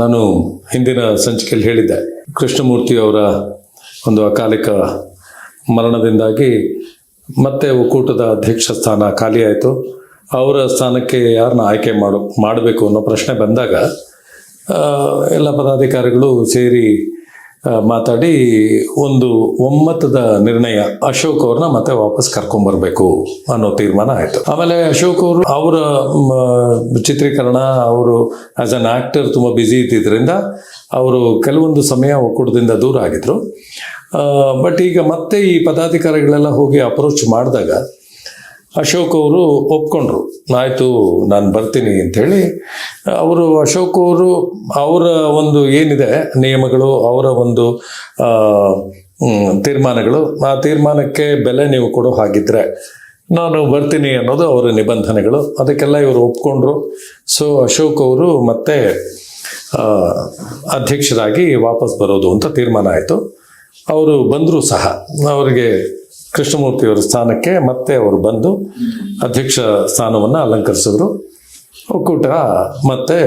ನಾನು ಹಿಂದಿನ ಸಂಚಿಕೆಯಲ್ಲಿ ಹೇಳಿದ್ದೆ. ಕೃಷ್ಣಮೂರ್ತಿ ಅವರ ಒಂದು ಅಕಾಲಿಕ ಮರಣದಿಂದಾಗಿ ಮತ್ತೆ ಒಕ್ಕೂಟದ ಅಧ್ಯಕ್ಷ ಸ್ಥಾನ ಖಾಲಿಯಾಯಿತು ಅವರ ಸ್ಥಾನಕ್ಕೆ ಯಾರನ್ನ ಆಯ್ಕೆ ಮಾಡು, ಮಾಡಬೇಕು ಅನ್ನೋ ಪ್ರಶ್ನೆ ಬಂದಾಗ ಎಲ್ಲ ಪದಾಧಿಕಾರಿಗಳು ಸೇರಿ ಮಾತಾಡಿ ಒಂದು ಒಮ್ಮತದ ನಿರ್ಣಯ ಅಶೋಕ್ ಅವ್ರನ್ನ ಮತ್ತೆ ವಾಪಸ್ ಕರ್ಕೊಂಬರ್ಬೇಕು ಅನ್ನೋ ತೀರ್ಮಾನ ಆಯಿತು. ಆಮೇಲೆ ಅಶೋಕ್ ಅವರು ಅವರ ಚಿತ್ರೀಕರಣ, ಅವರು ಆಸ್ ಅನ್ ಆ್ಯಕ್ಟರ್ ತುಂಬ ಬ್ಯುಸಿ ಇದ್ದಿದ್ದರಿಂದ ಅವರು ಕೆಲವೊಂದು ಸಮಯ ಒಕ್ಕೂಟದಿಂದ ದೂರ ಆಗಿದ್ರು. ಬಟ್ ಈಗ ಮತ್ತೆ ಈ ಪದಾಧಿಕಾರಿಗಳೆಲ್ಲ ಹೋಗಿ ಅಪ್ರೋಚ್ ಮಾಡಿದಾಗ ಅಶೋಕ್ ಅವರು ಒಪ್ಕೊಂಡ್ರು. ಆಯಿತು, ನಾನು ಬರ್ತೀನಿ ಅಂಥೇಳಿ ಅವರು ಅಶೋಕ್ ಅವರು ಅವರ ಒಂದು ಏನಿದೆ ನಿಯಮಗಳು, ಅವರ ಒಂದು ತೀರ್ಮಾನಗಳು, ಆ ತೀರ್ಮಾನಕ್ಕೆ ಬೆಲೆ ನೀವು ಕೊಡೋ ಹಾಗಿದ್ರೆ ನಾನು ಬರ್ತೀನಿ ಅನ್ನೋದು ಅವರ ನಿಬಂಧನೆಗಳು. ಅದಕ್ಕೆಲ್ಲ ಇವರು ಒಪ್ಕೊಂಡ್ರು. ಸೊ ಅಶೋಕ್ ಅವರು ಮತ್ತೆ ಅಧ್ಯಕ್ಷರಾಗಿ ವಾಪಸ್ ಬರೋದು ಅಂತ ತೀರ್ಮಾನ ಆಯಿತು. ಅವರು ಬಂದರೂ ಸಹ, ಅವರಿಗೆ ಕೃಷ್ಣಮೂರ್ತಿಯವರ ಸ್ಥಾನಕ್ಕೆ ಮತ್ತೆ ಅವರು ಬಂದು ಅಧ್ಯಕ್ಷ ಸ್ಥಾನವನ್ನು ಅಲಂಕರಿಸಿದ್ರು. ಒಕ್ಕೂಟ ಮತ್ತೆ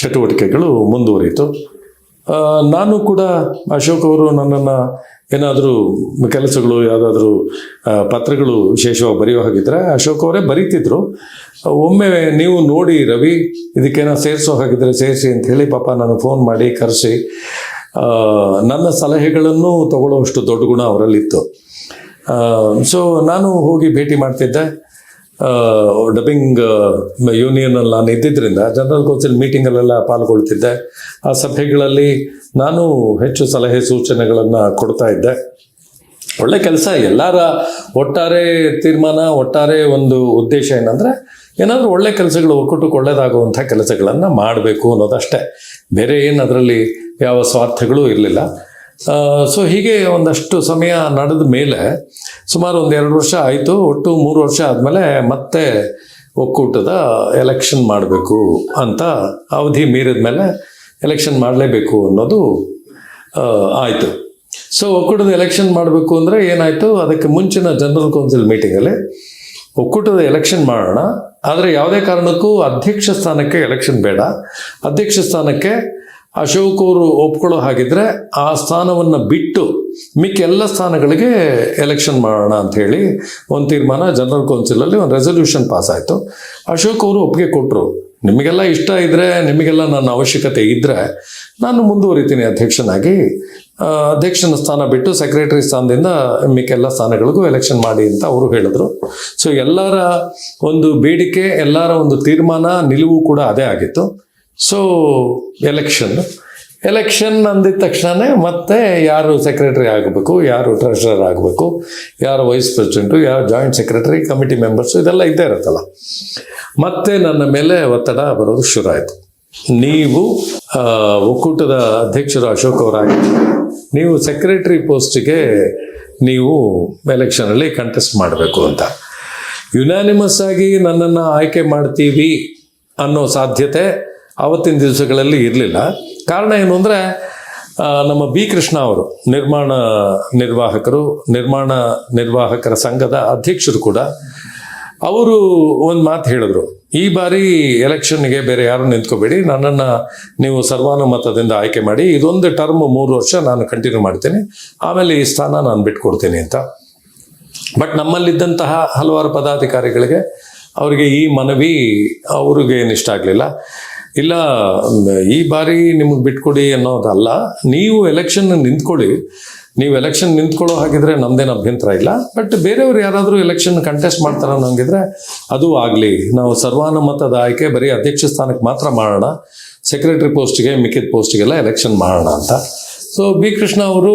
ಚಟುವಟಿಕೆಗಳು ಮುಂದುವರಿಯಿತು. ನಾನು ಕೂಡ ಅಶೋಕ್ ಅವರು ನನ್ನನ್ನು ಏನಾದರೂ ಕೆಲಸಗಳು, ಯಾವುದಾದ್ರೂ ಪತ್ರಗಳು ವಿಶೇಷವಾಗಿ ಬರೆಯೋ ಹಾಗಿದ್ರೆ ಅಶೋಕ್ ಅವರೇ ಬರೀತಿದ್ರು. ಒಮ್ಮೆ ನೀವು ನೋಡಿ ರವಿ, ಇದಕ್ಕೇನೋ ಸೇರಿಸೋ ಹಾಗಿದ್ರೆ ಸೇರಿಸಿ ಅಂತ ಹೇಳಿ ಪಾಪ ನಾನು ಫೋನ್ ಮಾಡಿ ಕರೆಸಿ ನನ್ನ ಸಲಹೆಗಳನ್ನು ತಗೊಳ್ಳೋಷ್ಟು ದೊಡ್ಡ ಗುಣ ಅವರಲ್ಲಿತ್ತು. ಸೊ ನಾನು ಹೋಗಿ ಭೇಟಿ ಮಾಡ್ತಿದ್ದೆ. ಡಬ್ಬಿಂಗ್ ಯೂನಿಯನಲ್ಲಿ ನಾನು ಇದ್ದಿದ್ದರಿಂದ ಜನರಲ್ ಕೌನ್ಸಿಲ್ ಮೀಟಿಂಗಲ್ಲೆಲ್ಲ ಪಾಲ್ಗೊಳ್ತಿದ್ದೆ. ಆ ಸಭೆಗಳಲ್ಲಿ ನಾನು ಹೆಚ್ಚು ಸಲಹೆ ಸೂಚನೆಗಳನ್ನು ಕೊಡ್ತಾ ಇದ್ದೆ. ಒಳ್ಳೆ ಕೆಲಸ, ಎಲ್ಲರ ಒಟ್ಟಾರೆ ತೀರ್ಮಾನ, ಒಟ್ಟಾರೆ ಒಂದು ಉದ್ದೇಶ ಏನಂದರೆ ಏನಾದರೂ ಒಳ್ಳೆ ಕೆಲಸಗಳು ಒಕ್ಕೂಟಕ್ಕೆ ಒಳ್ಳೆಯದಾಗುವಂಥ ಕೆಲಸಗಳನ್ನು ಮಾಡಬೇಕು ಅನ್ನೋದಷ್ಟೇ. ಬೇರೆ ಏನು ಅದರಲ್ಲಿ ಯಾವ ಸ್ವಾರ್ಥಗಳೂ ಇರಲಿಲ್ಲ. ಸೊ ಹೀಗೆ ಒಂದಷ್ಟು ಸಮಯ ನಡೆದ ಮೇಲೆ ಸುಮಾರು ಒಂದು ಎರಡು ವರ್ಷ ಆಯಿತು. ಒಟ್ಟು ಮೂರು ವರ್ಷ ಆದಮೇಲೆ ಮತ್ತೆ ಒಕ್ಕೂಟದ ಎಲೆಕ್ಷನ್ ಮಾಡಬೇಕು ಅಂತ ಅವಧಿ ಮೀರಿದ ಮೇಲೆ ಎಲೆಕ್ಷನ್ ಮಾಡಲೇಬೇಕು ಅನ್ನೋದು ಆಯಿತು. ಸೊ ಒಕ್ಕೂಟದ ಎಲೆಕ್ಷನ್ ಮಾಡಬೇಕು ಅಂದರೆ ಏನಾಯಿತು? ಅದಕ್ಕೆ ಮುಂಚಿನ ಜನರಲ್ ಕೌನ್ಸಿಲ್ ಮೀಟಿಂಗಲ್ಲಿ ಒಕ್ಕೂಟದ ಎಲೆಕ್ಷನ್ ಮಾಡೋಣ. ಆದರೆ ಯಾವುದೇ ಕಾರಣಕ್ಕೂ ಅಧ್ಯಕ್ಷ ಸ್ಥಾನಕ್ಕೆ ಎಲೆಕ್ಷನ್ ಬೇಡ. ಅಧ್ಯಕ್ಷ ಸ್ಥಾನಕ್ಕೆ ಅಶೋಕ್ ಅವರು ಒಪ್ಕೊಳ್ಳೋ ಹಾಗಿದ್ರೆ ಆ ಸ್ಥಾನವನ್ನು ಬಿಟ್ಟು ಮಿಕ್ಕೆಲ್ಲ ಸ್ಥಾನಗಳಿಗೆ ಎಲೆಕ್ಷನ್ ಮಾಡೋಣ ಅಂತ ಹೇಳಿ ಒಂದು ತೀರ್ಮಾನ ಜನರಲ್ ಕೌನ್ಸಿಲಲ್ಲಿ ಒಂದು ರೆಸೊಲ್ಯೂಷನ್ ಪಾಸ್ ಆಯಿತು. ಅಶೋಕ್ ಅವರು ಒಪ್ಪಿಗೆ ಕೊಟ್ಟರು ನಿಮಗೆಲ್ಲ ಇಷ್ಟ ಇದ್ದರೆ ನಿಮಗೆಲ್ಲ ನನ್ನ ಅವಶ್ಯಕತೆ ಇದ್ದರೆ ನಾನು ಮುಂದುವರಿತೀನಿ ಅಧ್ಯಕ್ಷನಾಗಿ. ಅಧ್ಯಕ್ಷನ ಸ್ಥಾನ ಬಿಟ್ಟು ಸೆಕ್ರೆಟರಿ ಸ್ಥಾನದಿಂದ ಮಿಕ್ಕೆಲ್ಲ ಸ್ಥಾನಗಳಿಗೂ ಎಲೆಕ್ಷನ್ ಮಾಡಿ ಅಂತ ಅವರು ಹೇಳಿದ್ರು. ಸೊ ಎಲ್ಲರ ಒಂದು ಬೇಡಿಕೆ, ಎಲ್ಲರ ಒಂದು ತೀರ್ಮಾನ ನಿಲುವು ಕೂಡ ಅದೇ ಆಗಿತ್ತು. ಸೊ ಎಲೆಕ್ಷನ್ ಎಲೆಕ್ಷನ್ ಅಂದಿದ ತಕ್ಷಣವೇ ಮತ್ತೆ ಯಾರು ಸೆಕ್ರೆಟರಿ ಆಗಬೇಕು, ಯಾರು ಟ್ರೆಷರರ್ ಆಗಬೇಕು, ಯಾರು ವೈಸ್ ಪ್ರೆಸಿಡೆಂಟು ಯಾರು ಜಾಯಿಂಟ್ ಸೆಕ್ರೆಟರಿ ಕಮಿಟಿ ಮೆಂಬರ್ಸು ಇದೆಲ್ಲ ಇದ್ದೇ ಇರುತ್ತಲ್ಲ. ಮತ್ತೆ ನನ್ನ ಮೇಲೆ ಒತ್ತಡ ಬರೋದು ಶುರು ಆಯಿತು. ನೀವು ಒಕ್ಕೂಟದ ಅಧ್ಯಕ್ಷರು ಅಶೋಕ್ ಅವರಾಗಿ, ನೀವು ಸೆಕ್ರೆಟರಿ ಪೋಸ್ಟಿಗೆ ನೀವು ಎಲೆಕ್ಷನಲ್ಲಿ ಕಂಟೆಸ್ಟ್ ಮಾಡಬೇಕು ಅಂತ. ಯುನಾನಿಮಸ್ ಆಗಿ ನನ್ನನ್ನು ಆಯ್ಕೆ ಮಾಡ್ತೀವಿ ಅನ್ನೋ ಸಾಧ್ಯತೆ ಆವತ್ತಿನ ದಿವಸಗಳಲ್ಲಿ ಇರಲಿಲ್ಲ. ಕಾರಣ ಏನು ಅಂದರೆ ನಮ್ಮ ಬಿ ಕೃಷ್ಣ ಅವರು, ನಿರ್ಮಾಣ ನಿರ್ವಾಹಕರು, ನಿರ್ಮಾಣ ನಿರ್ವಾಹಕರ ಸಂಘದ ಅಧ್ಯಕ್ಷರು ಕೂಡ, ಅವರು ಒಂದು ಮಾತು ಹೇಳಿದ್ರು. ಈ ಬಾರಿ ಎಲೆಕ್ಷನ್ಗೆ ಬೇರೆ ಯಾರು ನಿಂತ್ಕೋಬೇಡಿ, ನನ್ನನ್ನು ನೀವು ಸರ್ವಾನುಮತದಿಂದ ಆಯ್ಕೆ ಮಾಡಿ, ಇದೊಂದು ಟರ್ಮ್ ಮೂರು ವರ್ಷ ನಾನು ಕಂಟಿನ್ಯೂ ಮಾಡ್ತೀನಿ, ಆಮೇಲೆ ಈ ಸ್ಥಾನ ನಾನು ಬಿಟ್ಕೊಡ್ತೀನಿ ಅಂತ. ಬಟ್ ನಮ್ಮಲ್ಲಿದ್ದಂತಹ ಹಲವಾರು ಪದಾಧಿಕಾರಿಗಳಿಗೆ, ಅವರಿಗೆ ಈ ಮನವಿ ಅವ್ರಿಗೆ ಏನು ಇಷ್ಟ ಆಗಲಿಲ್ಲ. ಇಲ್ಲ ಈ ಬಾರಿ ನಿಮಗೆ ಬಿಟ್ಕೊಡಿ ಅನ್ನೋದಲ್ಲ, ನೀವು ಎಲೆಕ್ಷನ್ ನಿಂತ್ಕೊಳ್ಳಿ. ನೀವು ಎಲೆಕ್ಷನ್ ನಿಂತ್ಕೊಳ್ಳೋ ಹಾಗಿದ್ರೆ ನಮ್ದೇನು ಅಭ್ಯಂತರ ಇಲ್ಲ ಬಟ್ ಬೇರೆಯವ್ರು ಯಾರಾದರೂ ಎಲೆಕ್ಷನ್ ಕಂಟೆಸ್ಟ್ ಮಾಡ್ತಾರ ಅನ್ನೋಂಗಿದ್ರೆ ಅದು ಆಗಲಿ. ನಾವು ಸರ್ವಾನುಮತದ ಆಯ್ಕೆ, ಬರೀ ಅಧ್ಯಕ್ಷ ಸ್ಥಾನಕ್ಕೆ ಮಾತ್ರ ಮಾಡೋಣ. ಸೆಕ್ರೆಟರಿ ಪೋಸ್ಟ್ಗೆ ಮಿಕ್ಕಿದ ಪೋಸ್ಟ್ಗೆಲ್ಲ ಎಲೆಕ್ಷನ್ ಮಾಡೋಣ ಅಂತ. ಸೊ ಬಿ ಕೃಷ್ಣ ಅವರು,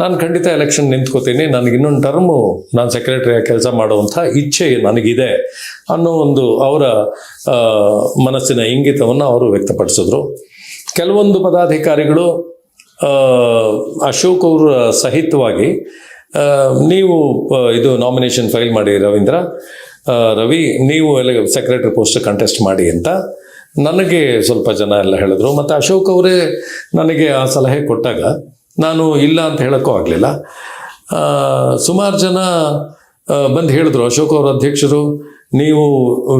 ನಾನು ಖಂಡಿತ ಎಲೆಕ್ಷನ್ ನಿಂತ್ಕೋತೀನಿ. ನನಗೆ ಇನ್ನೊಂದು ಟರ್ಮು ನಾನು ಸೆಕ್ರೆಟರಿಯಾಗಿ ಕೆಲಸ ಮಾಡುವಂಥ ಇಚ್ಛೆ ನನಗಿದೆ ಅನ್ನೋ ಒಂದು ಅವರ ಮನಸ್ಸಿನ ಇಂಗಿತವನ್ನು ಅವರು ವ್ಯಕ್ತಪಡಿಸಿದ್ರು. ಕೆಲವೊಂದು ಪದಾಧಿಕಾರಿಗಳು ಅಶೋಕ್ ಅವರ ಸಹಿತವಾಗಿ ನೀವು ಇದು ನಾಮಿನೇಷನ್ ಫೈಲ್ ಮಾಡಿ ರವೀಂದ್ರ ರವಿ, ನೀವು ಎಲೆ ಸೆಕ್ರೆಟರಿ ಪೋಸ್ಟ್ ಕಂಟೆಸ್ಟ್ ಮಾಡಿ ಅಂತ ನನಗೆ ಸ್ವಲ್ಪ ಜನ ಎಲ್ಲ ಹೇಳಿದ್ರು, ಮತ್ತು ಅಶೋಕ್ ಅವರೇ ನನಗೆ ಆ ಸಲಹೆ ಕೊಟ್ಟಾಗ ನಾನು ಇಲ್ಲ ಅಂತ ಹೇಳೋಕ್ಕೂ ಆಗಲಿಲ್ಲ. ಸುಮಾರು ಜನ ಬಂದು ಹೇಳಿದ್ರು, ಅಶೋಕ್ ಅವರ ಅಧ್ಯಕ್ಷರು, ನೀವು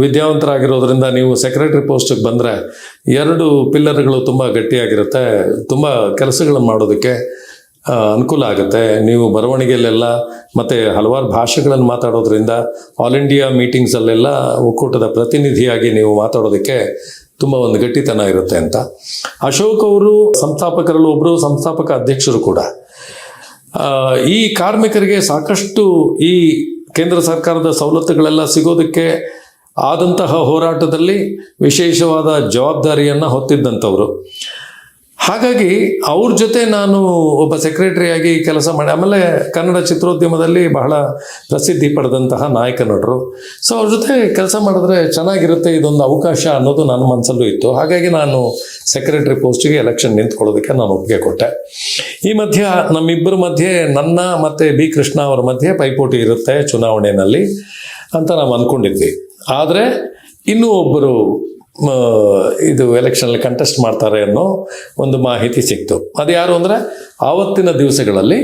ವಿದ್ಯಾವಂತರಾಗಿರೋದ್ರಿಂದ ನೀವು ಸೆಕ್ರೆಟರಿ ಪೋಸ್ಟಿಗೆ ಬಂದರೆ ಎರಡು ಪಿಲ್ಲರ್ಗಳು ತುಂಬ ಗಟ್ಟಿಯಾಗಿರುತ್ತೆ, ತುಂಬ ಕೆಲಸಗಳನ್ನು ಮಾಡೋದಕ್ಕೆ ಅನುಕೂಲ ಆಗುತ್ತೆ. ನೀವು ಬರವಣಿಗೆಯಲ್ಲೆಲ್ಲ ಮತ್ತು ಹಲವಾರು ಭಾಷೆಗಳನ್ನು ಮಾತಾಡೋದ್ರಿಂದ ಆಲ್ ಇಂಡಿಯಾ ಮೀಟಿಂಗ್ಸಲ್ಲೆಲ್ಲ ಒಕ್ಕೂಟದ ಪ್ರತಿನಿಧಿಯಾಗಿ ನೀವು ಮಾತಾಡೋದಕ್ಕೆ ತುಂಬ ಒಂದು ಗಟ್ಟಿತನ ಇರುತ್ತೆ ಅಂತ. ಅಶೋಕ್ ಅವರು ಸಂಸ್ಥಾಪಕರಲ್ಲಿ ಒಬ್ಬರು ಸಂಸ್ಥಾಪಕ ಅಧ್ಯಕ್ಷರು ಕೂಡ. ಈ ಕಾರ್ಮಿಕರಿಗೆ ಸಾಕಷ್ಟು ಈ ಕೇಂದ್ರ ಸರ್ಕಾರದ ಸವಲತ್ತುಗಳೆಲ್ಲ ಸಿಗೋದಕ್ಕೆ ಆದಂತಹ ಹೋರಾಟದಲ್ಲಿ ವಿಶೇಷವಾದ ಜವಾಬ್ದಾರಿಯನ್ನು ಹೊತ್ತಿದ್ದಂಥವ್ರು. ಹಾಗಾಗಿ ಅವ್ರ ಜೊತೆ ನಾನು ಒಬ್ಬ ಸೆಕ್ರೆಟರಿಯಾಗಿ ಕೆಲಸ ಮಾಡಿ, ಆಮೇಲೆ ಕನ್ನಡ ಚಿತ್ರೋದ್ಯಮದಲ್ಲಿ ಬಹಳ ಪ್ರಸಿದ್ಧಿ ಪಡೆದಂತಹ ನಾಯಕ ನಟರು. ಸೊ ಅವ್ರ ಜೊತೆ ಕೆಲಸ ಮಾಡಿದ್ರೆ ಚೆನ್ನಾಗಿರುತ್ತೆ ಇದೊಂದು ಅವಕಾಶ ಅನ್ನೋದು ನನ್ನ ಮನಸ್ಸಲ್ಲೂ ಇತ್ತು. ಹಾಗಾಗಿ ನಾನು ಸೆಕ್ರೆಟರಿ ಪೋಸ್ಟಿಗೆ ಎಲೆಕ್ಷನ್ ನಿಂತ್ಕೊಳ್ಳೋದಕ್ಕೆ ನಾನು ಒಪ್ಪಿಗೆ ಕೊಟ್ಟೆ. ಈ ಮಧ್ಯ ನಮ್ಮಿಬ್ಬರ ಮಧ್ಯೆ ನನ್ನ ಮತ್ತು ಬಿ ಕೃಷ್ಣ ಅವರ ಮಧ್ಯೆ ಪೈಪೋಟಿ ಇರುತ್ತೆ ಚುನಾವಣೆಯಲ್ಲಿ ಅಂತ ನಾವು ಅಂದ್ಕೊಂಡಿದ್ವಿ ಆದರೆ ಇನ್ನೂ ಒಬ್ಬರು ಇದು ಎಲೆಕ್ಷನಲ್ಲಿ ಕಂಟೆಸ್ಟ್ ಮಾಡ್ತಾರೆ ಅನ್ನೋ ಒಂದು ಮಾಹಿತಿ ಸಿಕ್ತು. ಅದು ಯಾರು ಅಂದರೆ ಆವತ್ತಿನ ದಿವಸಗಳಲ್ಲಿ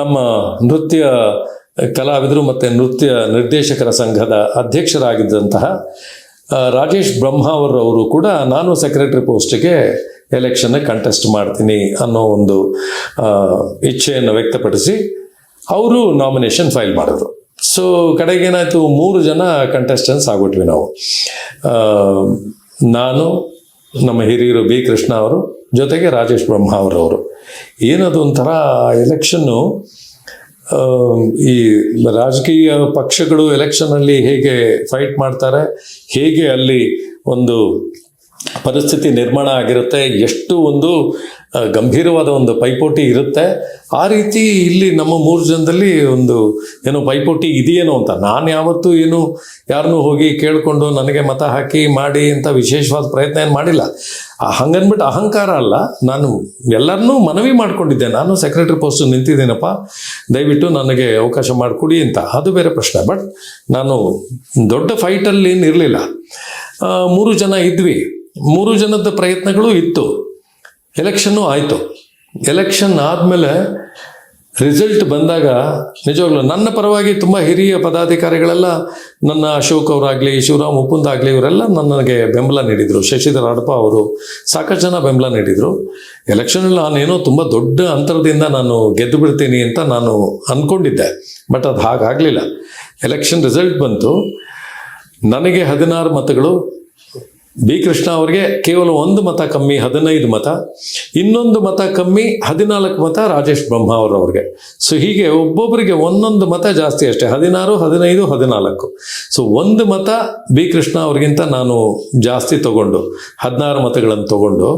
ನಮ್ಮ ನೃತ್ಯ ಕಲಾವಿದರು ಮತ್ತು ನೃತ್ಯ ನಿರ್ದೇಶಕರ ಸಂಘದ ಅಧ್ಯಕ್ಷರಾಗಿದ್ದಂತಹ ರಾಜೇಶ್ ಬ್ರಹ್ಮಾವರ್ ಅವರು ಕೂಡ ನಾನು ಸೆಕ್ರೆಟರಿ ಪೋಸ್ಟಿಗೆ ಎಲೆಕ್ಷನ್ ಕಂಟೆಸ್ಟ್ ಮಾಡ್ತೀನಿ ಅನ್ನೋ ಒಂದು ಇಚ್ಛೆಯನ್ನು ವ್ಯಕ್ತಪಡಿಸಿ, ಅವರು ನಾಮಿನೇಷನ್ ಫೈಲ್ ಮಾಡಿದ್ರು. ಸೊ ಕಡೆಗೇನಾಯಿತು ಮೂರು ಜನ ಕಂಟೆಸ್ಟೆನ್ಸ್ ಆಗ್ಬಿಟ್ವಿ ನಾವು. ನಾನು, ನಮ್ಮ ಹಿರಿಯರು ಬಿ. ಕೃಷ್ಣ ಅವರು, ಜೊತೆಗೆ ರಾಜೇಶ್ ಬ್ರಹ್ಮ ಅವರವರು. ಏನದು ಒಂಥರ ಎಲೆಕ್ಷನ್ನು ಈ ರಾಜಕೀಯ ಪಕ್ಷಗಳು ಎಲೆಕ್ಷನಲ್ಲಿ ಹೇಗೆ ಫೈಟ್ ಮಾಡ್ತಾರೆ, ಹೇಗೆ ಅಲ್ಲಿ ಒಂದು ಪರಿಸ್ಥಿತಿ ನಿರ್ಮಾಣ ಆಗಿರುತ್ತೆ, ಎಷ್ಟು ಒಂದು ಗಂಭೀರವಾದ ಒಂದು ಪೈಪೋಟಿ ಇರುತ್ತೆ. ಆ ರೀತಿ ಇಲ್ಲಿ ನಮ್ಮ ಮೂರು ಜನದಲ್ಲಿ ಒಂದು ಏನೋ ಪೈಪೋಟಿ ಇದೆಯೇನೋ ಅಂತ. ನಾನು ಯಾವತ್ತೂ ಏನು ಯಾರನ್ನೂ ಹೋಗಿ ಕೇಳಿಕೊಂಡು ನನಗೆ ಮತ ಹಾಕಿ ಮಾಡಿ ಅಂತ ವಿಶೇಷವಾದ ಪ್ರಯತ್ನ ಏನು ಮಾಡಿಲ್ಲ. ಹಂಗನ್ಬಿಟ್ಟು ಅಹಂಕಾರ ಅಲ್ಲ. ನಾನು ಎಲ್ಲರನ್ನೂ ಮನವಿ ಮಾಡಿಕೊಂಡಿದ್ದೆ. ನಾನು ಸೆಕ್ರೆಟರಿ ಪೋಸ್ಟ್ ನಿಂತಿದ್ದೀನಪ್ಪ. ದಯವಿಟ್ಟು ನನಗೆ ಅವಕಾಶ ಮಾಡಿಕೊಡಿ ಅಂತ. ಅದು ಬೇರೆ ಪ್ರಶ್ನೆ. ಬಟ್ ನಾನು ದೊಡ್ಡ ಫೈಟಲ್ಲಿ ಇರಲಿಲ್ಲ. ಮೂರು ಜನ ಇದ್ವಿ. ಮೂರು ಜನದ ಪ್ರಯತ್ನಗಳು ಇತ್ತು. ಎಲೆಕ್ಷನ್ನು ಆಯಿತು. ಎಲೆಕ್ಷನ್ ಆದಮೇಲೆ ರಿಸಲ್ಟ್ ಬಂದಾಗ, ನಿಜವಾಗ್ಲೂ ನನ್ನ ಪರವಾಗಿ ತುಂಬ ಹಿರಿಯ ಪದಾಧಿಕಾರಿಗಳೆಲ್ಲ ನನ್ನ ಅಶೋಕ್ ಅವರಾಗಲಿ, ಶಿವರಾಮ್ ಮುಕುಂದ್ ಆಗಲಿ ಇವರೆಲ್ಲ ನನಗೆ ಬೆಂಬಲ ನೀಡಿದರು. ಶಶಿಧರ್ ಹಡಪ ಅವರು ಸಾಕಷ್ಟು ಜನ ಬೆಂಬಲ ನೀಡಿದರು. ಎಲೆಕ್ಷನಲ್ಲಿ ನಾನೇನೋ ತುಂಬ ದೊಡ್ಡ ಅಂತರದಿಂದ ನಾನು ಗೆದ್ದು ಬಿಡ್ತೀನಿ ಅಂತ ನಾನು ಅಂದ್ಕೊಂಡಿದ್ದೆ ಬಟ್ ಅದು ಹಾಗಾಗಲಿಲ್ಲ. ಎಲೆಕ್ಷನ್ ರಿಸಲ್ಟ್ ಬಂತು. ನನಗೆ ಹದಿನಾರು ಮತಗಳು ಬಿ ಕೃಷ್ಣ ಅವರಿಗೆ ಕೇವಲ ಒಂದು ಮತ ಕಮ್ಮಿ, ಹದಿನೈದು ಮತ. ಇನ್ನೊಂದು ಮತ ಕಮ್ಮಿ, ಹದಿನಾಲ್ಕು ಮತ ರಾಜೇಶ್ ಬ್ರಹ್ಮಾವರ್ ಅವ್ರಿಗೆ ಸೊ ಹೀಗೆ ಒಬ್ಬೊಬ್ಬರಿಗೆ ಒಂದೊಂದು ಮತ ಜಾಸ್ತಿ ಅಷ್ಟೇ, ಹದಿನಾರು, ಹದಿನೈದು, ಹದಿನಾಲ್ಕು. ಸೊ ಒಂದು ಮತ ಬಿ ಕೃಷ್ಣ ಅವ್ರಿಗಿಂತ ನಾನು ಜಾಸ್ತಿ ತಗೊಂಡು, ಹದಿನಾರು ಮತಗಳನ್ನು ತಗೊಂಡು,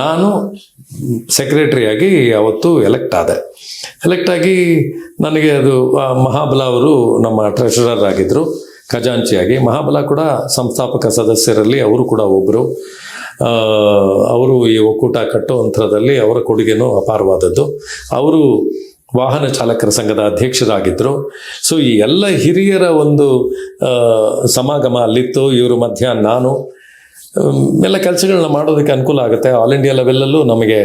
ನಾನು ಸೆಕ್ರೆಟರಿಯಾಗಿ ಅವತ್ತು ಎಲೆಕ್ಟ್ ಆದೆ. ಎಲೆಕ್ಟ್ ಆಗಿ ನನಗೆ ಅದು ಮಹಾಬಲ ಅವರು ನಮ್ಮ ಟ್ರೆಷರರ್ ಆಗಿದ್ದರು ಖಜಾಂಚಿಯಾಗಿ. ಮಹಾಬಲ ಕೂಡ ಸಂಸ್ಥಾಪಕ ಸದಸ್ಯರಲ್ಲಿ ಅವರು ಕೂಡ ಒಬ್ಬರು ಅವರು ಈ ಒಕ್ಕೂಟ ಕಟ್ಟುವಂಥದ್ರಲ್ಲಿ ಅವರ ಕೊಡುಗೆನೂ ಅಪಾರವಾದದ್ದು. ಅವರು ವಾಹನ ಚಾಲಕರ ಸಂಘದ ಅಧ್ಯಕ್ಷರಾಗಿದ್ದರು ಸೊ ಈ ಎಲ್ಲ ಹಿರಿಯರ ಒಂದು ಸಮಾಗಮ ಅಲ್ಲಿತ್ತು. ಇವರ ಮಧ್ಯ ನಾನು ಎಲ್ಲ ಕೆಲಸಗಳನ್ನ ಮಾಡೋದಕ್ಕೆ ಅನುಕೂಲ ಆಗುತ್ತೆ. ಆಲ್ ಇಂಡಿಯಾ ಲೆವೆಲಲ್ಲೂ ನಮಗೆ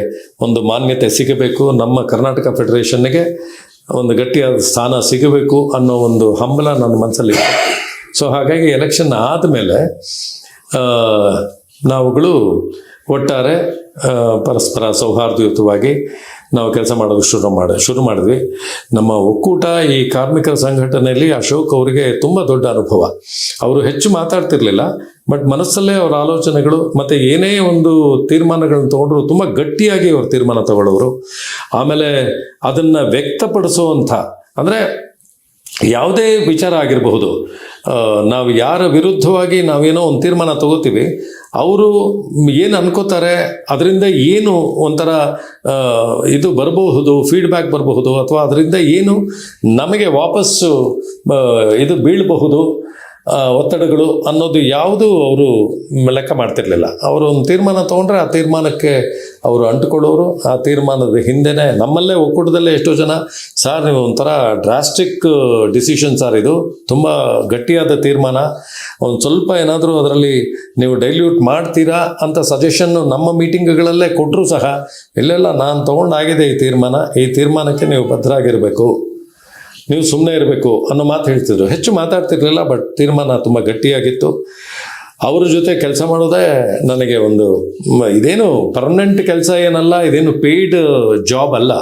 ಒಂದು ಮಾನ್ಯತೆ ಸಿಗಬೇಕು. ನಮ್ಮ ಕರ್ನಾಟಕ ಫೆಡರೇಷನ್ಗೆ ಒಂದು ಗಟ್ಟಿಯಾದ ಸ್ಥಾನ ಸಿಗಬೇಕು ಅನ್ನೋ ಒಂದು ಹಂಬಲ ನನ್ನ ಮನಸ್ಸಲ್ಲಿ ಸೊ ಹಾಗಾಗಿ ಎಲೆಕ್ಷನ್ ಆದಮೇಲೆ ನಾವುಗಳು ಒಟ್ಟಾರೆ ಪರಸ್ಪರ ಸೌಹಾರ್ದಯುತವಾಗಿ ನಾವು ಕೆಲಸ ಮಾಡೋದು ಶುರು ಮಾಡಿ, ಶುರು ಮಾಡಿದ್ವಿ. ನಮ್ಮ ಒಕ್ಕೂಟ ಈ ಕಾರ್ಮಿಕರ ಸಂಘಟನೆಯಲ್ಲಿ ಅಶೋಕ್ ಅವರಿಗೆ ತುಂಬ ದೊಡ್ಡ ಅನುಭವ. ಅವರು ಹೆಚ್ಚು ಮಾತಾಡ್ತಿರ್ಲಿಲ್ಲ, ಬಟ್ ಮನಸ್ಸಲ್ಲೇ ಅವರ ಆಲೋಚನೆಗಳು ಮತ್ತು ಏನೇ ಒಂದು ತೀರ್ಮಾನಗಳನ್ನು ತಗೊಂಡ್ರು ತುಂಬ ಗಟ್ಟಿಯಾಗಿ ಅವರು ತೀರ್ಮಾನ ತಗೊಳ್ಳೋರು. ಆಮೇಲೆ ಅದನ್ನು ವ್ಯಕ್ತಪಡಿಸುವಂಥ, ಅಂದರೆ ಯಾವುದೇ ವಿಚಾರ ಆಗಿರಬಹುದು ನಾವು ಯಾರ ವಿರುದ್ಧವಾಗಿ ನಾವೇನೋ ಒಂದು ತೀರ್ಮಾನ ತಗೋತೀವಿ, ಅವರು ಏನು ಅನ್ಕೋತಾರೆ, ಅದರಿಂದ ಏನು ಒಂಥರ ಇದು ಬರಬಹುದು ಫೀಡ್ಬ್ಯಾಕ್ ಬರಬಹುದು, ಅಥವಾ ಅದರಿಂದ ಏನು ನಮಗೆ ವಾಪಸ್ಸು ಇದು ಬೀಳಬಹುದು ಒತ್ತಡಗಳು ಅನ್ನೋದು ಯಾವುದು ಅವರು ಲೆಕ್ಕ ಮಾಡ್ತಿರ್ಲಿಲ್ಲ. ಅವರು ಒಂದು ತೀರ್ಮಾನ ತೊಗೊಂಡ್ರೆ ಆ ತೀರ್ಮಾನಕ್ಕೆ ಅವರು ಅಂಟುಕೊಳ್ಳೋರು. ಆ ತೀರ್ಮಾನದ ಹಿಂದೆನೇ ನಮ್ಮಲ್ಲೇ ಒಕ್ಕೂಟದಲ್ಲೇ ಎಷ್ಟೋ ಜನ, ಸರ್, ನೀವು ಒಂಥರ ಡ್ರಾಸ್ಟಿಕ್ ಡಿಸಿಷನ್ ಸರ್ ಇದು. ತುಂಬ ಗಟ್ಟಿಯಾದ ತೀರ್ಮಾನ. ಒಂದು ಸ್ವಲ್ಪ ಏನಾದರೂ ಅದರಲ್ಲಿ ನೀವು ಡೈಲ್ಯೂಟ್ ಮಾಡ್ತೀರಾ ಅಂತ ಸಜೆಷನ್ನು ನಮ್ಮ ಮೀಟಿಂಗ್ಗಳಲ್ಲೇ ಕೊಟ್ಟರು ಸಹ, ಇಲ್ಲೆಲ್ಲ ನಾನು ತೊಗೊಂಡಾಗಿದೆ ಈ ತೀರ್ಮಾನ. ಈ ತೀರ್ಮಾನಕ್ಕೆ ನೀವು ಬದ್ಧರಾಗಿರಬೇಕು ನೀವು ಸುಮ್ಮನೆ ಇರಬೇಕು ಅನ್ನೋ ಮಾತು ಹೇಳ್ತಿದ್ರು. ಹೆಚ್ಚು ಮಾತಾಡ್ತಿರ್ಲಿಲ್ಲ ಬಟ್ ತೀರ್ಮಾನ ತುಂಬ ಗಟ್ಟಿಯಾಗಿತ್ತು. ಅವ್ರ ಜೊತೆ ಕೆಲಸ ಮಾಡೋದೇ ನನಗೆ ಒಂದು ಇದೇನು ಪರ್ಮನೆಂಟ್ ಕೆಲಸ ಏನಲ್ಲ, ಇದೇನು ಪೇಯ್ಡ್ ಜಾಬ್ ಅಲ್ಲ.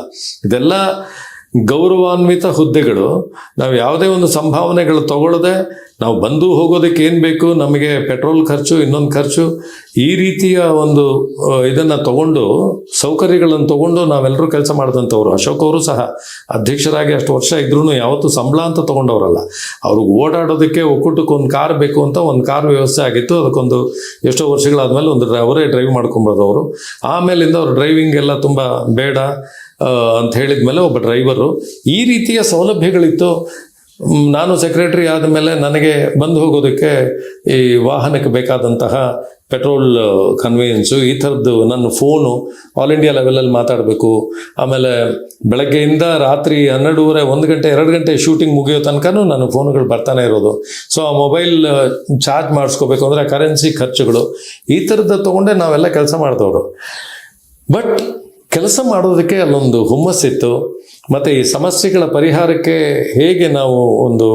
ಇದೆಲ್ಲ ಗೌರವಾನ್ವಿತ ಹುದ್ದೆಗಳು, ನಾವು ಯಾವುದೇ ಒಂದು ಸಂಭಾವನೆಗಳು ತಗೊಳ್ಳದೆ ನಾವು ಬಂದು ಹೋಗೋದಕ್ಕೆ ಏನು ಬೇಕು, ನಮಗೆ ಪೆಟ್ರೋಲ್ ಖರ್ಚು, ಇನ್ನೊಂದು ಖರ್ಚು, ಈ ರೀತಿಯ ಒಂದು ಇದನ್ನು ತಗೊಂಡು, ಸೌಕರ್ಯಗಳನ್ನು ತಗೊಂಡು ನಾವೆಲ್ಲರೂ ಕೆಲಸ ಮಾಡಿದಂಥವ್ರು. ಅಶೋಕ್ ಅವರು ಸಹ ಅಧ್ಯಕ್ಷರಾಗಿ ಅಷ್ಟು ವರ್ಷ ಇದ್ರೂ ಯಾವತ್ತೂ ಸಂಬಳ ಅಂತ ತಗೊಂಡವರಲ್ಲ. ಅವ್ರಿಗೆ ಓಡಾಡೋದಕ್ಕೆ ಒಕ್ಕೂಟಕ್ಕೆ ಒಂದು ಕಾರ್ ಬೇಕು ಅಂತ ಒಂದು ಕಾರ್ ವ್ಯವಸ್ಥೆ ಆಗಿತ್ತು. ಅದಕ್ಕೊಂದು ಎಷ್ಟೋ ವರ್ಷಗಳಾದಮೇಲೆ ಒಂದು ಅವರೇ ಡ್ರೈವ್ ಅವರು ಆಮೇಲಿಂದ ಅವ್ರ ಡ್ರೈವಿಂಗ್ ಎಲ್ಲ ತುಂಬ ಬೇಡ. ಆ, ಹೇಳಿದ ಮೇಲೆ ಒಬ್ಬ ಡ್ರೈವರು ಈ ರೀತಿಯ ಸೌಲಭ್ಯಗಳಿತ್ತು. ನಾನು ಸೆಕ್ರೆಟರಿ ಆದಮೇಲೆ ನನಗೆ ಬಂದು ಹೋಗೋದಕ್ಕೆ ಈ ವಾಹನಕ್ಕೆ ಬೇಕಾದಂತಹ ಪೆಟ್ರೋಲ್ ಕನ್ವೀನಿಯನ್ಸು ಈ ಥರದ್ದು ನನ್ನ ಫೋನು ಆಲ್ ಇಂಡಿಯಾ ಲೆವೆಲಲ್ಲಿ ಮಾತಾಡಬೇಕು. ಆಮೇಲೆ ಬೆಳಗ್ಗೆಯಿಂದ ರಾತ್ರಿ ಹನ್ನೆರಡೂವರೆ ಒಂದು ಗಂಟೆ ಎರಡು ಗಂಟೆ ಶೂಟಿಂಗ್ ಮುಗಿಯೋ ತನಕನೂ ನನ್ನ ಫೋನುಗಳು ಬರ್ತಾನೆ ಇರೋದು. ಸೊ ಆ ಮೊಬೈಲ್ ಚಾರ್ಜ್ ಮಾಡಿಸ್ಕೋಬೇಕು ಅಂದರೆ ಕರೆನ್ಸಿ ಖರ್ಚುಗಳು ಈ ಥರದ್ದು ತೊಗೊಂಡೆ ನಾವೆಲ್ಲ ಕೆಲಸ ಮಾಡಿದವರು ಬಟ್ ಕೆಲಸ ಮಾಡೋದಕ್ಕೆ ಅಲ್ಲೊಂದು ಹುಮ್ಮಸ್ಸಿತ್ತು ಮತ್ತು ಈ ಸಮಸ್ಯೆಗಳ ಪರಿಹಾರಕ್ಕೆ ಹೇಗೆ ನಾವು ಒಂದು